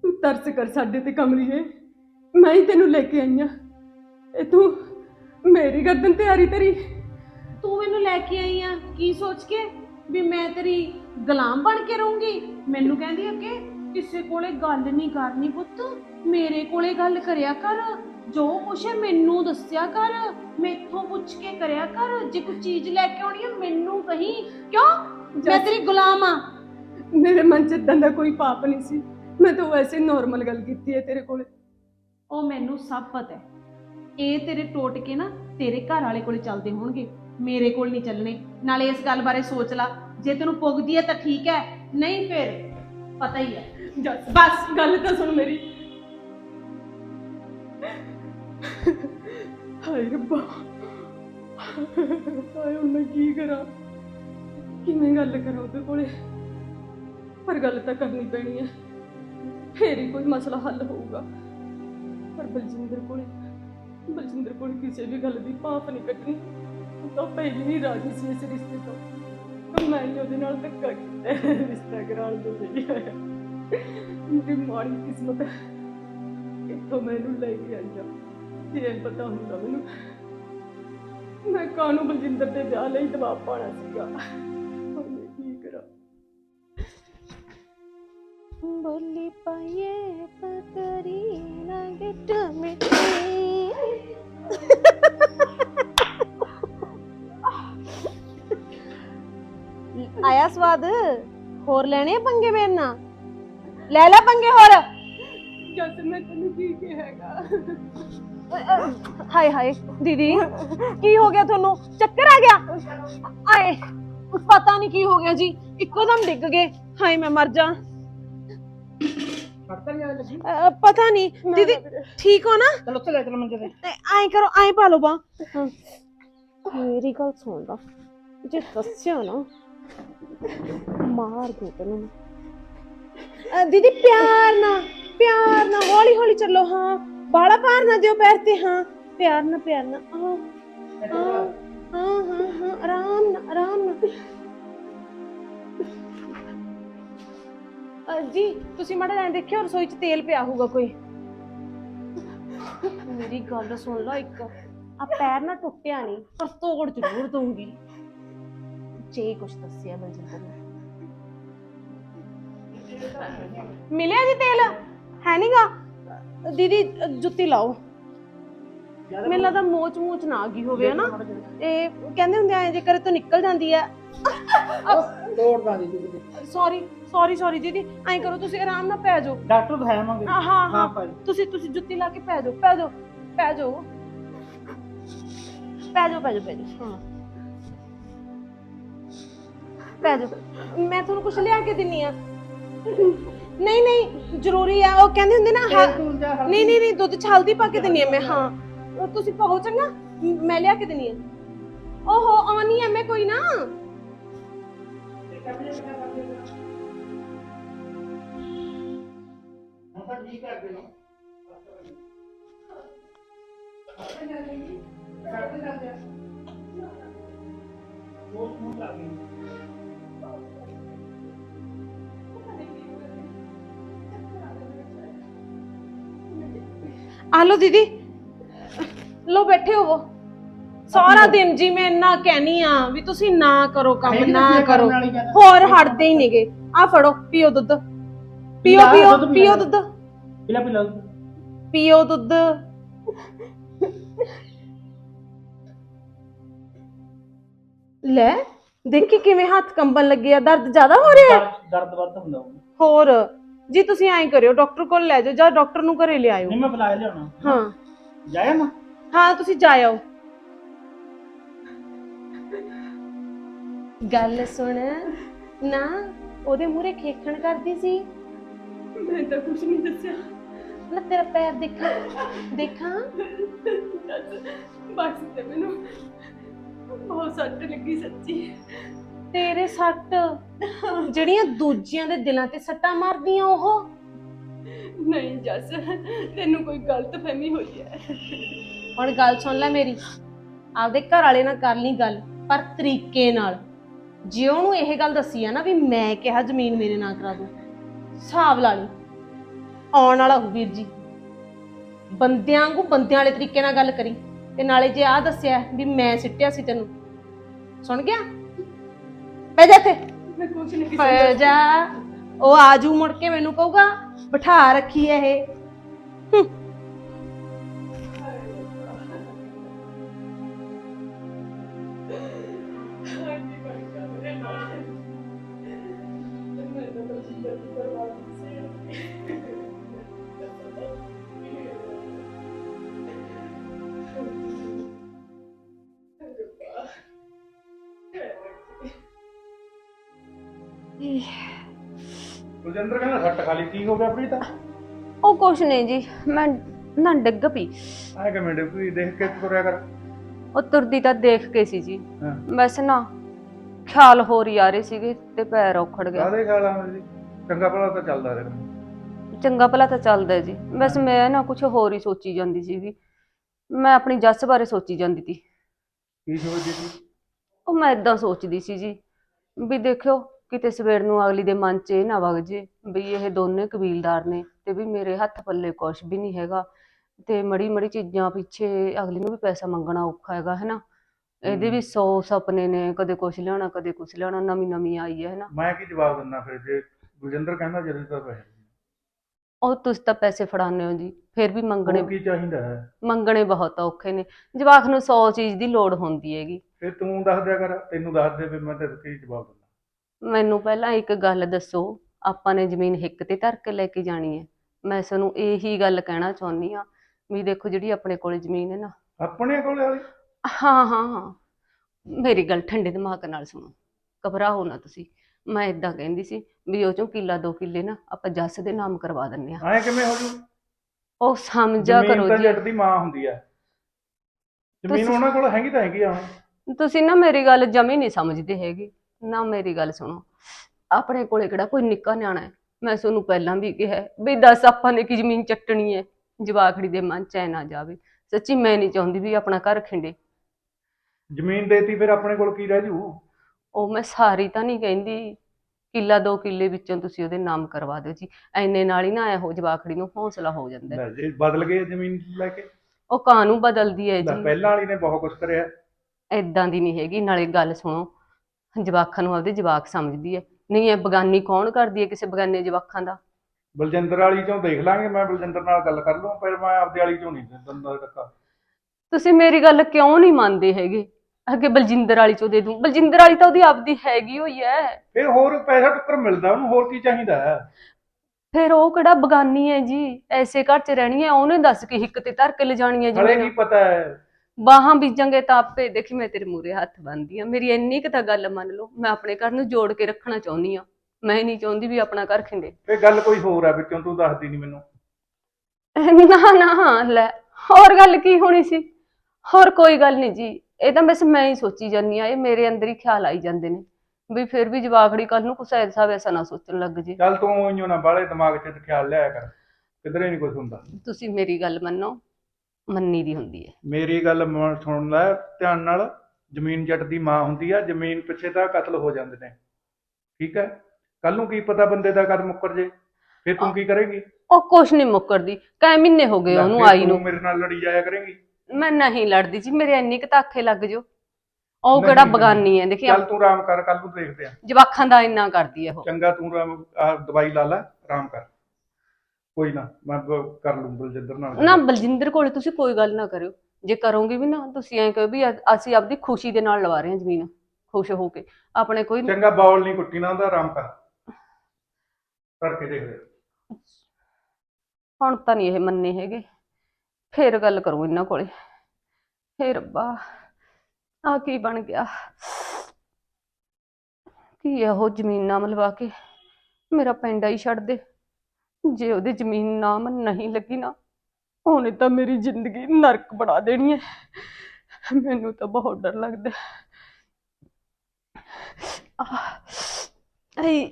ਤੂੰ ਤਰਸ ਕਰ ਸਾਡੇ ਤੇ ਕਮਲੀਏ ਮੈਂ ਹੀ ਤੈਨੂੰ ਲੈ ਕੇ ਆਈ ਆਂ। ਇਹ ਤੂੰ ਮੇਰੀ ਗਰਦਨ ਤੇ ਆਰੀ ਤੇਰੀ। ਤੂੰ ਮੈਨੂੰ ਲੈ ਕੇ ਆਈ ਆ ਕੀ ਸੋਚ ਕੇ? ਵੀ ਮੈਂ ਤੇਰੀ ਗੁਲਾਮ ਬਣ ਕੇ ਰਹੂੰਗੀ? ਮੈਨੂੰ ਕਹਿੰਦੀ ਅੱਗੇ ਕਿਸੇ ਕੋਲੇ ਗੱਲ ਨਹੀਂ ਕਰਨੀ ਪੁੱਤ। ਮੇਰੇ ਕੋਲੇ ਗੱਲ ਕਰਿਆ ਕਰ। ਜੋ ਕੁਛ ਹੈ ਮੈਨੂੰ ਦੱਸਿਆ ਕਰ। ਮੈਥੋਂ ਪੁੱਛ ਕੇ ਕਰਿਆ ਕਰ। ਜੇ ਕੋਈ ਚੀਜ਼ ਲੈ ਕੇ ਆਉਣੀ ਹੈ ਮੈਨੂੰ ਕਹੀਂ। ਕਿਉਂ? ਮੈਂ ਤੇਰੀ ਗੁਲਾਮ ਆ ਮੇਰੇ ਮਨ 'ਚ ਏਦਾਂ ਦਾ ਕੋਈ ਪਾਪ ਨਹੀਂ ਸੀ। ਮੈਂ ਤਾਂ ਵੈਸੇ ਨਾਰਮਲ ਗੱਲ ਕੀਤੀ ਹੈ ਤੇਰੇ ਕੋਲੇ। ਉਹ ਮੈਨੂੰ ਸਭ ਪਤਾ ਹੈ। ਇਹ ਤੇਰੇ ਟੋਟ ਕੇ ਨਾ ਤੇਰੇ ਘਰ ਵਾਲੇ ਕੋਲੇ ਚੱਲਦੇ ਹੋਣਗੇ। ਮੇਰੇ ਕੋਲ ਨਹੀਂ ਚੱਲਣੇ। ਨਾਲੇ ਇਸ ਗੱਲ ਬਾਰੇ ਸੋਚ ਲਾ। ਜੇ ਤੈਨੂੰ ਪੁੱਗਦੀ ਹੈ ਤਾਂ ਠੀਕ ਹੈ। ਨਹੀਂ ਫਿਰ ਪਤਾ ਹੀ ਹੈ। ਜੱਸ ਬਸ ਗੱਲ ਤਾਂ ਸੁਣ ਮੇਰੀ। ਹਾਏ ਰੱਬਾ। ਹਾਏ ਹੁਣ ਮੈਂ ਕੀ ਕਰਾਂ? ਕਿਵੇਂ ਗੱਲ ਕਰਾਂ ਉਹਦੇ ਕੋਲੇ? ਪਰ ਗੱਲ ਤਾਂ ਕਰਨੀ ਪੈਣੀ ਹੈ ਫੇਰ ਹੀ ਕੋਈ ਮਸਲਾ ਹੱਲ ਹੋਊਗਾ। ਪਰ ਬਲਜਿੰਦਰ ਕੋਲੇ ਬਲਜਿੰਦਰ ਕੋਲ ਕਿਸੇ ਵੀ ਗੱਲ ਦੀ ਭਾਫ ਨਹੀਂ ਕੱਢਣੀ। ਉਹ ਤਾਂ ਪਹਿਲੀ ਹੀ ਰਾਜੀ ਸੀ ਇਸ ਰਿਸ਼ਤੇ ਤੋਂ। ਤਾਂ ਮੈਂ ਹੀ ਉਹਦੇ ਨਾਲ ਧੱਕਾ ਕੀਤਾ ਹੈ, ਰਿਸ਼ਤਾ ਕਰਾਉਣ ਦੇ ਲਈ ਮੇਰੀ ਮਾੜੀ ਕਿਸਮਤ। ਇੱਥੋਂ ਮੈਨੂੰ ਲੈ ਕੇ ਆਇਆ ਜੇ ਇਹ ਪਤਾ ਹੁੰਦਾ ਮੈਨੂੰ। ਮੈਂ ਕਾਨੂੰ ਬਲਜਿੰਦਰ ਦੇ ਵਿਆਹ ਲਈ ਦਬਾਅ ਪਾਣਾ ਸੀਗਾ? ਹੁਣ ਮੈਂ ਕੀ ਕਰਾਂ? ਬੋਲੀ ਪਾਏ ਪਤਰੀ ਨਾ ਗਿੱਟ ਮਿੱਟੀ ਆਇਆ ਸਵਾਦ? ਹੋਰ ਲੈਣੇ ਆ ਪੰਗੇ ਮੇਰੇ ਨਾਲ? ਲੈ ਲੈ ਪੰਗੇ ਹੋਰ। ਜਦ ਮੈਂ ਤੈਨੂੰ ਕੀ ਕਹੇਗਾ? ਹਾਏ ਹਾਏ ਦੀਦੀ ਕੀ ਹੋ ਗਿਆ ਤੁਹਾਨੂੰ? ਚੱਕਰ ਆ ਗਿਆ। ਆਏ ਪਤਾ ਨਹੀਂ ਕੀ ਹੋ ਗਿਆ ਜੀ। ਇੱਕੋ ਦਮ ਡਿੱਗ ਗਏ। ਹਾਏ ਮੈਂ ਮਰ ਜਾ। ਫੜਤਾ ਨਹੀਂ ਲੱਗੀ ਅ, ਪਤਾ ਨਹੀਂ। ਦੀਦੀ ਠੀਕ ਹੋ ਨਾ? ਚਲ ਉੱਥੇ ਲੈ ਚਲ ਮੰਜੇ ਤੇ। ਐਂ ਕਰੋ ਐਂ ਪਾ ਲਓ ਬਾ। ਮੇਰੀ ਗੱਲ ਸੁਣ ਲਾ। ਜੇ ਦੱਸਿਆ ਨਾ ਮਾਰ ਦੂੰ ਤੈਨੂੰ ਅ, ਦੀਦੀ ਪਿਆਰ ਨਾਲ ਪਿਆਰ ਨਾਲ ਹੌਲੀ ਹੌਲੀ ਚੱਲੋ ਹਾਂ। ਬਾਲਾ ਪਾਰ ਨਾ ਦਿਓ ਪੈਰ ਤੇ ਹਾਂ। ਪਿਆਰ ਨਾਲ ਪਿਆਰ ਨਾਲ ਹਾਂ ਹਾਂ ਹਾਂ ਹਾਂ ਹਾਂ ਆਰਾਮ ਨਾਲ ਆਰਾਮ ਨਾਲ। ਅ, ਜੀ ਤੁਸੀਂ ਮਾੜਾ ਲੈਣ ਦੇਖਿਓ ਰਸੋਈ 'ਚ ਤੇਲ ਪਿਆ ਹੋਊਗਾ ਕੋਈ। ਮੇਰੀ ਗੱਲ ਸੁਣ ਲਓ ਇੱਕ। ਆ ਪੈਰ ਨਾ ਟੁੱਟਿਆ ਨਹੀਂ ਪਰ ਤੋੜ ਜ਼ਰੂਰ ਦਊਂਗੀ। ਜੇ ਕੁਛ ਦੱਸਿਆ ਬਲਜਿੰਦਰ ਨੇ। ਮਿਲਿਆ ਜੀ ਤੇਲ? ਹੈ ਨਹੀਂਗਾ ਦੀਦੀ ਅ, ਜੁੱਤੀ ਲਾਓ। ਮੈਨੂੰ ਲੱਗਦਾ ਮੋਚ ਮੋਚ ਨਾ ਆ ਗਈ ਹੋਵੇ ਹਨਾ? ਇਹ ਕਹਿੰਦੇ ਹੁੰਦੇ ਆ ਜੇਕਰ ਇਹ ਤੋਂ ਨਿਕਲ ਜਾਂਦੀ ਹੈ ਤੋੜਦਾ ਦੀ ਤੂੰ ਸੌਰੀ ਸੌਰੀ ਸੌਰੀ ਦੀਦੀ। ਐਂ ਕਰੋ ਤੁਸੀਂ ਆਰਾਮ ਨਾਲ ਪੈ ਜਾਓ। ਡਾਕਟਰ ਦਿਖਾਵਾਂਗੇ। ਹਾਂ ਹਾਂ ਹਾਂ। ਭਾਈ ਤੁਸੀਂ ਤੁਸੀਂ ਜੁੱਤੀ ਲਾ ਕੇ ਪੈ ਜਾਓ ਪੈ ਜਾਓ ਪੈ ਜਾਓ। ਪੈ ਜਾਓ ਪੈ ਜਾਓ ਪੈ ਜਾਓ ਹਾਂ। ਪੈ ਜਾਓ। ਮੈਂ ਤੁਹਾਨੂੰ ਕੁਝ ਲਿਆ ਕੇ ਦਿੰਨੀ ਆ। ਨਹੀਂ ਨਹੀਂ ਜ਼ਰੂਰੀ ਆ। ਉਹ ਕਹਿੰਦੇ ਹੁੰਦੇ ਨਾ ਹ- ਨਹੀਂ ਨਹੀਂ ਨਹੀਂ ਦੁੱਧ ਚ ਹਲਦੀ ਪਾ ਕੇ ਦਿੰਨੀ ਆ ਮੈਂ ਹਾਂ। ਉਹ ਤੁਸੀਂ ਕਹੋ ਚੰਗਾ ਮ- ਮੈਂ ਲਿਆ ਕੇ ਦਿੰਨੀ ਆ। ਓਹੋ ਆਉਣੀ ਆ ਮੈਂ ਕੋਈ ਨਾ। ਆ ਲਓ ਦੀਦੀ। ਲੋ ਬੈਠੇ ਹੋਵੋ। ਸਾਰਾ ਦਿਨ ਜੀ ਮੈਂ ਇੰਨਾ ਕਹਿਨੀ ਆ ਵੀ ਤੁਸੀਂ ਨਾ ਕਰੋ ਕੰਮ ਹੈਗੀ ਨਾ ਕਰੋ। ਕਰਨ ਵਾਲੀ ਗੱਲ। ਹੋਰ ਹਟਦੇ ਹੀ ਨਹੀਂਗੇ ਆ ਫੜੋ ਪੀਓ ਦੁੱਧ। ਪੀਓ ਲੈ, ਪੀਓ ਦੁੱਧ ਪੀਓ ਲੈ। ਦੁੱਧ। ਪਿਲਾ ਪਿਲਾ ਪੀਓ ਦੁੱਧ। ਲੈ ਦੇਖੀ ਕਿਵੇਂ ਹੱਥ ਕੰਬਣ ਲੱਗੇ ਆ। ਦਰਦ ਜ਼ਿਆਦਾ ਹੋ ਰਿਹਾ ਹੈ? ਦਰਦ ਦਰਦ ਵੱਧ ਹੁੰਦਾ। ਹੋਰ। ਜੀ ਤੁਸੀਂ ਐਂ ਕਰਿਓ ਡਾਕਟਰ ਕੋਲ ਲੈ ਜਾਓ ਜਾਂ ਡਾਕਟਰ ਨੂੰ ਘਰੇ ਲਿਆਇਓ ਨਹੀਂ ਮੈਂ ਬੁਲਾ ਲਿਆਉਣਾ। ਹਾਂ। ਜਾਇਆ ਨਾ? ਹਾਂ ਤੁਸੀਂ ਜਾ ਆਓ ਗੱਲ ਸੁਣ। ਨਾ ਉਹਦੇ ਮੂਹਰੇ ਖੇਖਣ ਕਰਦੀ ਸੀ। ਮੈਂ ਤਾਂ ਕੁਝ ਨਹੀਂ ਦੱਸਿਆ। ਨਾ ਤੇਰਾ ਪੈਰ ਦੇਖਾਂ। ਦੇਖਾਂ। ਬਸ ਤੇ ਮੈਨੂੰ ਬਹੁਤ ਸੱਟ ਲੱਗੀ ਸੱਚੀ। ਤੇਰੇ ਸੱਟ। ਜਿਹੜੀਆਂ ਦੂਜਿਆਂ ਦੇ ਦਿਲਾਂ ਤੇ ਸੱਟਾਂ ਮਾਰਦੀਆਂ ਉਹ? ਨਹੀਂ ਜੱਸ ਤੈਨੂੰ ਕੋਈ ਗਲਤ ਫਹਿਮੀ ਹੋਈ ਹੈ। ਹੁਣ ਗੱਲ ਸੁਣ ਲੈ ਮੇਰੀ। ਆਪਦੇ ਘਰ ਵਾਲੇ ਨਾਲ ਕਰ ਲਈ ਗੱਲ ਪਰ ਤਰੀਕੇ ਨਾਲ। ਜੇ ਉਹਨੂੰ ਇਹ ਗੱਲ ਦੱਸੀ ਆ ਨਾ ਵੀ ਮੈਂ ਕਿਹਾ ਜ਼ਮੀਨ ਮੇਰੇ ਨਾਂ ਕਰਾ ਦੋ ਹਿਸਾਬ ਲਾ ਲਈ। ਆਉਣ ਵਾਲਾ ਹੋ ਵੀਰ ਜੀ। ਬੰਦਿਆਂ ਵਾਂਗੂ ਬੰਦਿਆਂ ਵਾਲੇ ਤਰੀਕੇ ਨਾਲ ਗੱਲ ਕਰੀ। ਤੇ ਨਾਲੇ ਜੇ ਆ ਦੱਸਿਆ ਵੀ ਮੈਂ ਸਿੱਟਿਆ ਸੀ ਤੈਨੂੰ। ਸੁਣ ਗਿਆ? ਪੈ ਜਾ ਇੱਥੇ। ਮੈਂ ਕੁਝ ਨਹੀਂ ਪੈ ਜਾ। ਉਹ ਆਜੂ ਮੁੜ ਕੇ ਮੈਨੂੰ ਕਹੂਗਾ ਬਿਠਾ ਰੱਖੀ ਇਹ। ਹੂੰ। ਕੁਲਜਿੰਦਰ ਕਹਿੰਦਾ ਸੱਟ ਖਾਲੀ ਕੀ ਹੋ ਗਿਆ ਪ੍ਰੀਤ? ਉਹ ਕੁਛ ਨਹੀਂ ਜੀ ਮੈਂ ਨਾ ਡਿੱਗ ਪਈ। ਆਏ ਕਿ ਮਿੰਟ ਤੂੰ ਦੇਖ ਕੇ ਤੁਰਿਆ ਕਰ। ਉਹ ਤੁਰਦੀ ਤਾਂ ਦੇਖ ਕੇ ਸੀ ਜੀ। ਹਾਂ। ਵੈਸੇ ਨਾ ਖਿਆਲ ਹੋਰ ਹੀ ਆ ਰਹੇ ਸੀਗੇ ਤੇ ਪੈਰ ਔਖੜ ਗਿਆ। ਕਾਹਦੇ ਖਿਆਲ ਆ ਜੀ? ਚੰਗਾ ਭਲਾ ਤਾਂ ਚੱਲਦਾ ਰਿਹਾ। ਚੰਗਾ ਭਲਾ ਤਾਂ ਚੱਲਦਾ ਹੈ ਜੀ। ਵੈਸੇ ਮੈਂ ਨਾ ਕੁਝ ਹੋਰ ਹੀ ਸੋਚੀ ਜਾਂਦੀ ਸੀਗੀ। ਮੈਂ ਆਪਣੀ ਜੱਸ ਬਾਰੇ ਸੋਚੀ ਜਾਂਦੀ ਸੀ ਕੀ ਸੋਚਦੀ ਸੀ? ਉਹ ਮੈਂ ਇਦਾਂ ਸੋਚਦੀ ਸੀ ਜੀ। ਵੀ ਦੇਖਿਓ ਕਿਤੇ ਸਵੇਰ ਨੂੰ ਅਗਲੀ ਦੇ ਮਨ 'ਚ ਇਹ ਨਾ ਵਗ ਜੇ ਵੀ ਇਹ ਦੋਨੇ ਕਬੀਲਦਾਰ ਨੇ ਤੇ ਵੀ ਮੇਰੇ ਹੱਥ ਪੱਲੇ ਕੁਛ ਵੀ ਨਹੀਂ ਹੈਗਾ ਤੇ ਮੜੀ ਮੜੀ ਚੀਜ਼ਾਂ ਪਿੱਛੇ ਅਗਲੀ ਨੂੰ ਵੀ ਪੈਸਾ ਮੰਗਣਾ ਔਖਾ ਹੈਗਾ ਹੈਨਾ ਇਹਦੇ ਵੀ 100 ਸੁਪਨੇ ਨੇ ਕਦੇ ਕੁਛ ਲਿਆਉਣਾ ਕਦੇ ਕੁਛ ਲਿਆਉਣਾ ਨਵੀਂ ਨਵੀਂ ਆਈ ਹੈ ਹੈਨਾ ਮੈਂ ਕੀ ਜਵਾਬ ਦਿੰਦਾ ਫਿਰ ਜੇ ਗੁਰਜਿੰਦਰ ਕਹਿੰਦਾ ਜਦੋਂ ਤਾਂ ਪੈਸੇ ਉਹ ਤੁਸੀਂ ਤਾਂ ਪੈਸੇ ਫੜਾਉਂਦੇ ਹੋ ਜੀ ਫਿਰ ਵੀ ਮੰਗਣੇ ਉਹ ਕੀ ਚਾਹੀਦਾ ਹੈ? ਮੰਗਣੇ ਬਹੁਤ ਔਖੇ ਨੇ। ਜਵਾਕ ਨੂੰ 100 ਚੀਜ਼ ਦੀ ਲੋੜ ਹੁੰਦੀ ਹੈਗੀ। ਫਿਰ ਤੂੰ ਦੱਸ ਦਿਆ ਕਰ ਤੈਨੂੰ ਦੱਸ ਦੇ ਵੀ ਮੈਂ ਤੇਰੇ ਕੀ ਜਵਾਬ ਦਿੰਦਾ ਮੈਨੂੰ ਪਹਿਲਾਂ ਇੱਕ ਗੱਲ ਦੱਸੋ ਆਪਾਂ ਨੇ ਜ਼ਮੀਨ ਹਿੱਕ ਤੇ ਧਰ ਕੇ ਲੈ ਕੇ ਜਾਣੀ ਹੈ। ਮੈਂ ਤੁਹਾਨੂੰ ਇਹੀ ਗੱਲ ਕਹਿਣਾ ਚਾਹੁੰਦੀ ਆ ਵੀ ਦੇਖੋ ਜਿਹੜੀ ਆਪਣੇ ਕੋਲੇ ਜ਼ਮੀਨ ਹੈ ਨਾ। ਆਪਣੇ ਕੋਲੇ ਵਾਲੀ? ਹਾਂ ਹਾਂ ਹਾਂ। ਮੇਰੀ ਗੱਲ ਠੰਡੇ ਦਿਮਾਗ ਨਾਲ ਸੁਣੋ। ਘਬਰਾਓ ਨਾ ਤੁਸੀਂ। ਮੈਂ ਇਦਾਂ ਕਹਿੰਦੀ ਸੀ ਵੀ ਉਹ ਚੋਂ ਕਿੱਲਾ ਦੋ ਕਿੱਲੇ ਨਾ ਆਪਾਂ ਜੱਸ ਦੇ ਨਾਮ ਕਰਵਾ ਦਿੰਨੇ ਆ ਐ ਕਿਵੇਂ ਹੋ ਜੂ? ਉਹ ਸਮਝਿਆ ਜ਼ਮੀਨ ਕਰੋ ਜੀ। ਜੱਟ ਦੀ ਮਾਂ ਹੁੰਦੀ ਆ ਜ਼ਮੀਨ ਉਹਨਾਂ ਕੋਲ ਹੈਗੀ ਤਾਂ ਹੈਗੀ ਆ ਹੁਣ। ਤੁਸੀਂ ਨਾ ਮੇਰੀ ਗੱਲ ਜਮੀ ਨਹੀਂ ਸਮਝਦੇ ਹੈਗੇ। ਨਾ ਮੇਰੀ ਗੱਲ ਸੁਣੋ। ਆਪਣੇ ਕੋਲੇ ਕਿਹੜਾ ਕੋਈ ਨਿੱਕਾ ਨਿਆਣਾ ਹੈ? ਮੈਂ ਤੁਹਾਨੂੰ ਪਹਿਲਾਂ ਵੀ ਕਿਹਾ ਵੀ ਦੱਸ ਆਪਾਂ ਨੇ ਕੀ ਜ਼ਮੀਨ ਚੱਟਣੀ ਹੈ? ਜਵਾਖੜੀ ਦੇ ਮਨ ਚ ਐ ਨਾ ਜਾਵੇ। ਸੱਚੀ ਮੈਂ ਨਹੀਂ ਚਾਹੁੰਦੀ ਵੀ ਆਪਣਾ ਘਰ ਖਿੰਡੇ। ਜ਼ਮੀਨ ਦੇਤੀ ਫਿਰ ਆਪਣੇ ਕੋਲ ਕੀ ਰਹਿ ਜੂ? ਉਹ ਮੈਂ ਸਾਰੀ ਤਾਂ ਨਹੀਂ ਕਹਿੰਦੀ। ਕਿੱਲਾ ਦੋ ਕਿੱਲੇ ਵਿੱਚੋਂ ਤੁਸੀਂ ਉਹਦੇ ਨਾਮ ਕਰਵਾ ਦਿਓ ਜੀ। ਐਨੇ ਨਾਲ ਹੀ ਨਾ ਐ ਹੋ ਜਵਾਖੜੀ ਨੂੰ ਹੌਸਲਾ ਹੋ ਜਾਂਦਾ ਹੈ। ਲੈ ਜੇ ਬਦਲ ਗਏ ਜ਼ਮੀਨ ਲੈ ਕੇ? ਉਹ ਕਾਹਨੂੰ ਬਦਲਦੀ ਹੈ ਲੈ ਜੀ। ਪਹਿਲਾਂ ਵਾਲੀ ਨੇ ਬਹੁਤ ਕੁਝ ਕਰਿਆ। ਐਦਾਂ ਦੀ ਨਹੀਂ ਹੈਗੀ। ਨਾਲੇ ਗੱਲ ਸੁਣੋ ਜਵਾਕਾਂ ਨੂੰ ਆਪਦੇ ਜਵਾਕ ਸਮਝਦੀ ਹੈ ਨਹੀਂ ਇਹ ਬਗਾਨੀ ਕੌਣ ਕਰਦੀ ਹੈ ਕਿਸੇ ਬਗਾਨੇ ਜਵਾਕਾਂ ਦਾ? ਬਲਜਿੰਦਰ ਵਾਲੀ ਚੋਂ ਦੇਖ ਲਾਂਗੇ ਮੈਂ ਬਲਜਿੰਦਰ ਨਾਲ ਗੱਲ ਕਰ ਲਵਾਂ ਪਰ ਮੈਂ ਆਪਦੇ ਵਾਲੀ ਚੋਂ ਨਹੀਂ ਦੰਦਾ ਟੱਕਾ ਤੁਸੀਂ ਮੇਰੀ ਗੱਲ ਕਿਉਂ ਨਹੀਂ ਮੰਨਦੇ ਹੈਗੇ? ਅੱਗੇ ਬਲਜਿੰਦਰ ਵਾਲੀ ਚੋਂ ਦੇ ਦੂੰ। ਬਲਜਿੰਦਰ ਵਾਲੀ ਤਾਂ ਉਹਦੀ ਆਪਦੀ ਹੈਗੀ ਹੋਈ ਐ। ਫਿਰ ਹੋਰ ਪੈਸਾ ਟੁੱਕਰ ਮਿਲਦਾ ਉਹਨੂੰ ਹੋਰ ਕੀ ਚਾਹੀਦਾ ਹੈ? ਫਿਰ ਉਹ ਕਿਹੜਾ ਬਗਾਨੀ ਹੈ ਜੀ? ਐਸੇ ਘਰ 'ਚ ਰਹਿਣੀ ਹੈ ਉਹਨੇ ਦੱਸ ਕੇ ਹਿੱਕ ਤੇ ਧਰ ਕੇ ਲਿਜਾਣੀ ਹੈ ਹਲੇ ਕੀ ਜੀ ਪਤਾ ਹੈ? ਬਾਹਾਂ ਬੀਜਾਂਗੇ ਤਾਂ ਆਪੇ ਦੇਖੀ ਮੈਂ ਤੇਰੇ ਮੂਰੇ ਹੱਥ ਬੰਨਦੀ ਆ ਮੇਰੀ ਇੰਨੀ ਕੁ ਤਾਂ ਗੱਲ ਮੰਨ ਲਓ ਮੈਂ ਆਪਣੇ ਘਰ ਨੂੰ ਜੋੜ ਕੇ ਰੱਖਣਾ ਚਾਹੁੰਦੀ ਆ ਮੈਂ ਨਹੀਂ ਚਾਹੁੰਦੀ ਵੀ ਆਪਣਾ ਘਰ ਖਿੰਡੇ। ਇਹ ਗੱਲ ਕੋਈ ਹੋਰ ਆ ਵਿੱਚੋਂ ਤੂੰ ਦੱਸਦੀ ਨਹੀਂ ਮੈਨੂੰ? ਨਾ ਨਾ ਲੈ ਹੋਰ ਗੱਲ ਕੀ ਹੋਣੀ ਸੀ? ਹੋਰ ਕੋਈ ਗੱਲ ਨਹੀਂ ਜੀ ਇਹ ਤਾਂ ਬਸ ਮੈਂ ਹੀ ਸੋਚੀ ਜਾਂਦੀ ਆ ਇਹ ਮੇਰੇ ਅੰਦਰ ਹੀ ਖਿਆਲ ਆਈ ਜਾਂਦੇ ਨੇ। ਵੀ ਫਿਰ ਵੀ ਜਵਾਕੜੀ ਕੱਲ ਨੂੰ ਕੁਛ ਐਸਾ ਵੈਸਾ ਨਾ ਸੋਚਣ ਲੱਗ ਜੇ। ਚੱਲ ਤੂੰ ਉਹਨੂੰ ਨਾ ਬਾਹਲੇ ਦਿਮਾਗ 'ਚ ਖਿਆਲ ਲਿਆਇਆ ਕਰ ਕਿਧਰੇ ਨਹੀਂ ਕੁਝ ਹੁੰਦਾ। ਤੁਸੀਂ ਮੇਰੀ ਗੱਲ ਮੰਨੋ ਮੰਨੀ ਦੀ ਹੁੰਦੀ ਹੈ। ਮੇਰੀ ਗੱਲ ਮ- ਸੁਣ ਲੈ ਧਿਆਨ ਨਾਲ। ਜ਼ਮੀਨ ਜੱਟ ਦੀ ਮਾਂ ਹੁੰਦੀ ਆ ਜ਼ਮੀਨ ਪਿੱਛੇ ਤਾਂ ਕਤਲ ਹੋ ਜਾਂਦੇ ਨੇ। ਠੀਕ ਹੈ? ਕੱਲ ਨੂੰ ਕੀ ਪਤਾ ਬੰਦੇ ਦਾ ਕਦ ਮੁੱਕਰ ਜੇ? ਫਿਰ ਤੂੰ ਕੀ ਕਰੇਗੀ? ਉਹ ਕੁਛ ਨਹੀਂ ਮੁੱਕਰਦੀ। ਕਈ ਮਹੀਨੇ ਹੋ ਗਏ ਉਹਨੂੰ ਫਿਰ ਆਈ ਤੂੰ ਨੂੰ। ਮੇਰੇ ਨਾਲ ਲੜੀ ਜਾਇਆ ਕਰੇਗੀ। ਮੈਂ ਨਹੀਂ ਲੜਦੀ ਜੀ ਮੇਰੇ ਇੰਨੀ ਕੁ ਤਾਂ ਅੱਖੇ ਲੱਗ ਜੋ ਉਹ ਨਹੀਂ, ਕਿਹੜਾ ਨਹੀਂ। ਬਗਾਨੀ ਹੈ ਦੇਖੀ ਚੱਲ ਤੂੰ ਆਰਾਮ ਕਰ ਕੱਲ ਨੂੰ ਦੇਖਦੇ ਆ। ਜਵਾਖਾਂ ਦਾ ਇੰਨਾ ਕਰਦੀ ਹੈ ਉਹ। ਚੰਗਾ ਤੂੰ ਆਰਾਮ- ਆਹ ਦਵਾਈ ਲਾ ਲੈ ਆਰਾਮ ਕਰ। ਕੋਈ ਨਾ ਮੈਂ ਬ- ਕਰ ਲੂੰ ਬਲਜਿੰਦਰ ਨਾਲ ਗੱਲ। ਨਾ ਬਲਜਿੰਦਰ ਕੋਲੇ ਤੁਸੀਂ ਕੋਈ ਗੱਲ ਨਾ ਕਰਿਓ। ਜੇ ਕਰੋਗੇ ਵੀ ਨਾ ਤੁਸੀਂ ਐਂ ਕਹੋ ਵੀ ਅ- ਅਸੀਂ ਆਪਦੀ ਖੁਸ਼ੀ ਦੇ ਨਾਲ ਲਵਾ ਰਹੇ ਹਾਂ ਜ਼ਮੀਨ ਖੁਸ਼ ਹੋ ਕੇ। ਆਪਣੇ ਕੋਈ ਚੰਗਾ ਬੌਲ ਨਹੀਂ ਕੁੱਟੀ ਨਾ ਉਹਦਾ ਆਰਾਮ ਕਰ। ਕਰਕੇ ਦੇਖਦੇ ਆ। ਹੁਣ ਤਾਂ ਨਹੀਂ ਇਹ ਮੰਨੇ ਹੈਗੇ। ਫੇਰ ਗੱਲ ਕਰੋ ਇਹਨਾਂ ਕੋਲੇ। ਹੇ ਰੱਬਾ ਆ ਕੀ ਬਣ ਗਿਆ? ਕੀ ਇਹੋ ਜ਼ਮੀਨਾਂ ਮਲਵਾ ਕੇ ਮੇਰਾ ਪਿੰਡਾ ਹੀ ਛੱਡ ਦੇ। ਜੇ ਉਹਦੀ ਜ਼ਮੀਨ ਨਾਮ ਨਹੀਂ ਲੱਗੀ ਨਾ ਉਹਨੇ ਤਾਂ ਮੇਰੀ ਜ਼ਿੰਦਗੀ ਨਰਕ ਬਣਾ ਦੇਣੀ ਹੈ। ਮੈਨੂੰ ਤਾਂ ਬਹੁਤ ਡਰ ਲੱਗਦਾ ਆਈ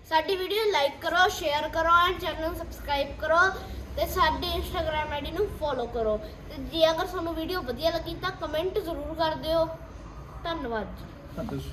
ਸਾਡੀ ਵੀਡੀਓ ਲਾਈਕ ਕਰੋ ਸ਼ੇਅਰ ਕਰੋ ਐਂਡ ਚੈਨਲ ਨੂੰ ਸਬਸਕ੍ਰਾਈਬ ਕਰੋ ਤੇ ਸਾਡੇ ਇੰਸਟਾਗ੍ਰam ਆਈਡੀ ਨੂੰ ਫੋਲੋ ਕਰੋ। ਤੇ ਜੇ ਅਗਰ ਤੁਹਾਨੂੰ ਵੀਡੀਓ ਵਧੀਆ ਲੱਗੀ ਤਾਂ ਕਮੈਂਟ ਜ਼ਰੂਰ ਕਰ ਦਿਓ। ਧੰਨਵਾਦ ਜੀ।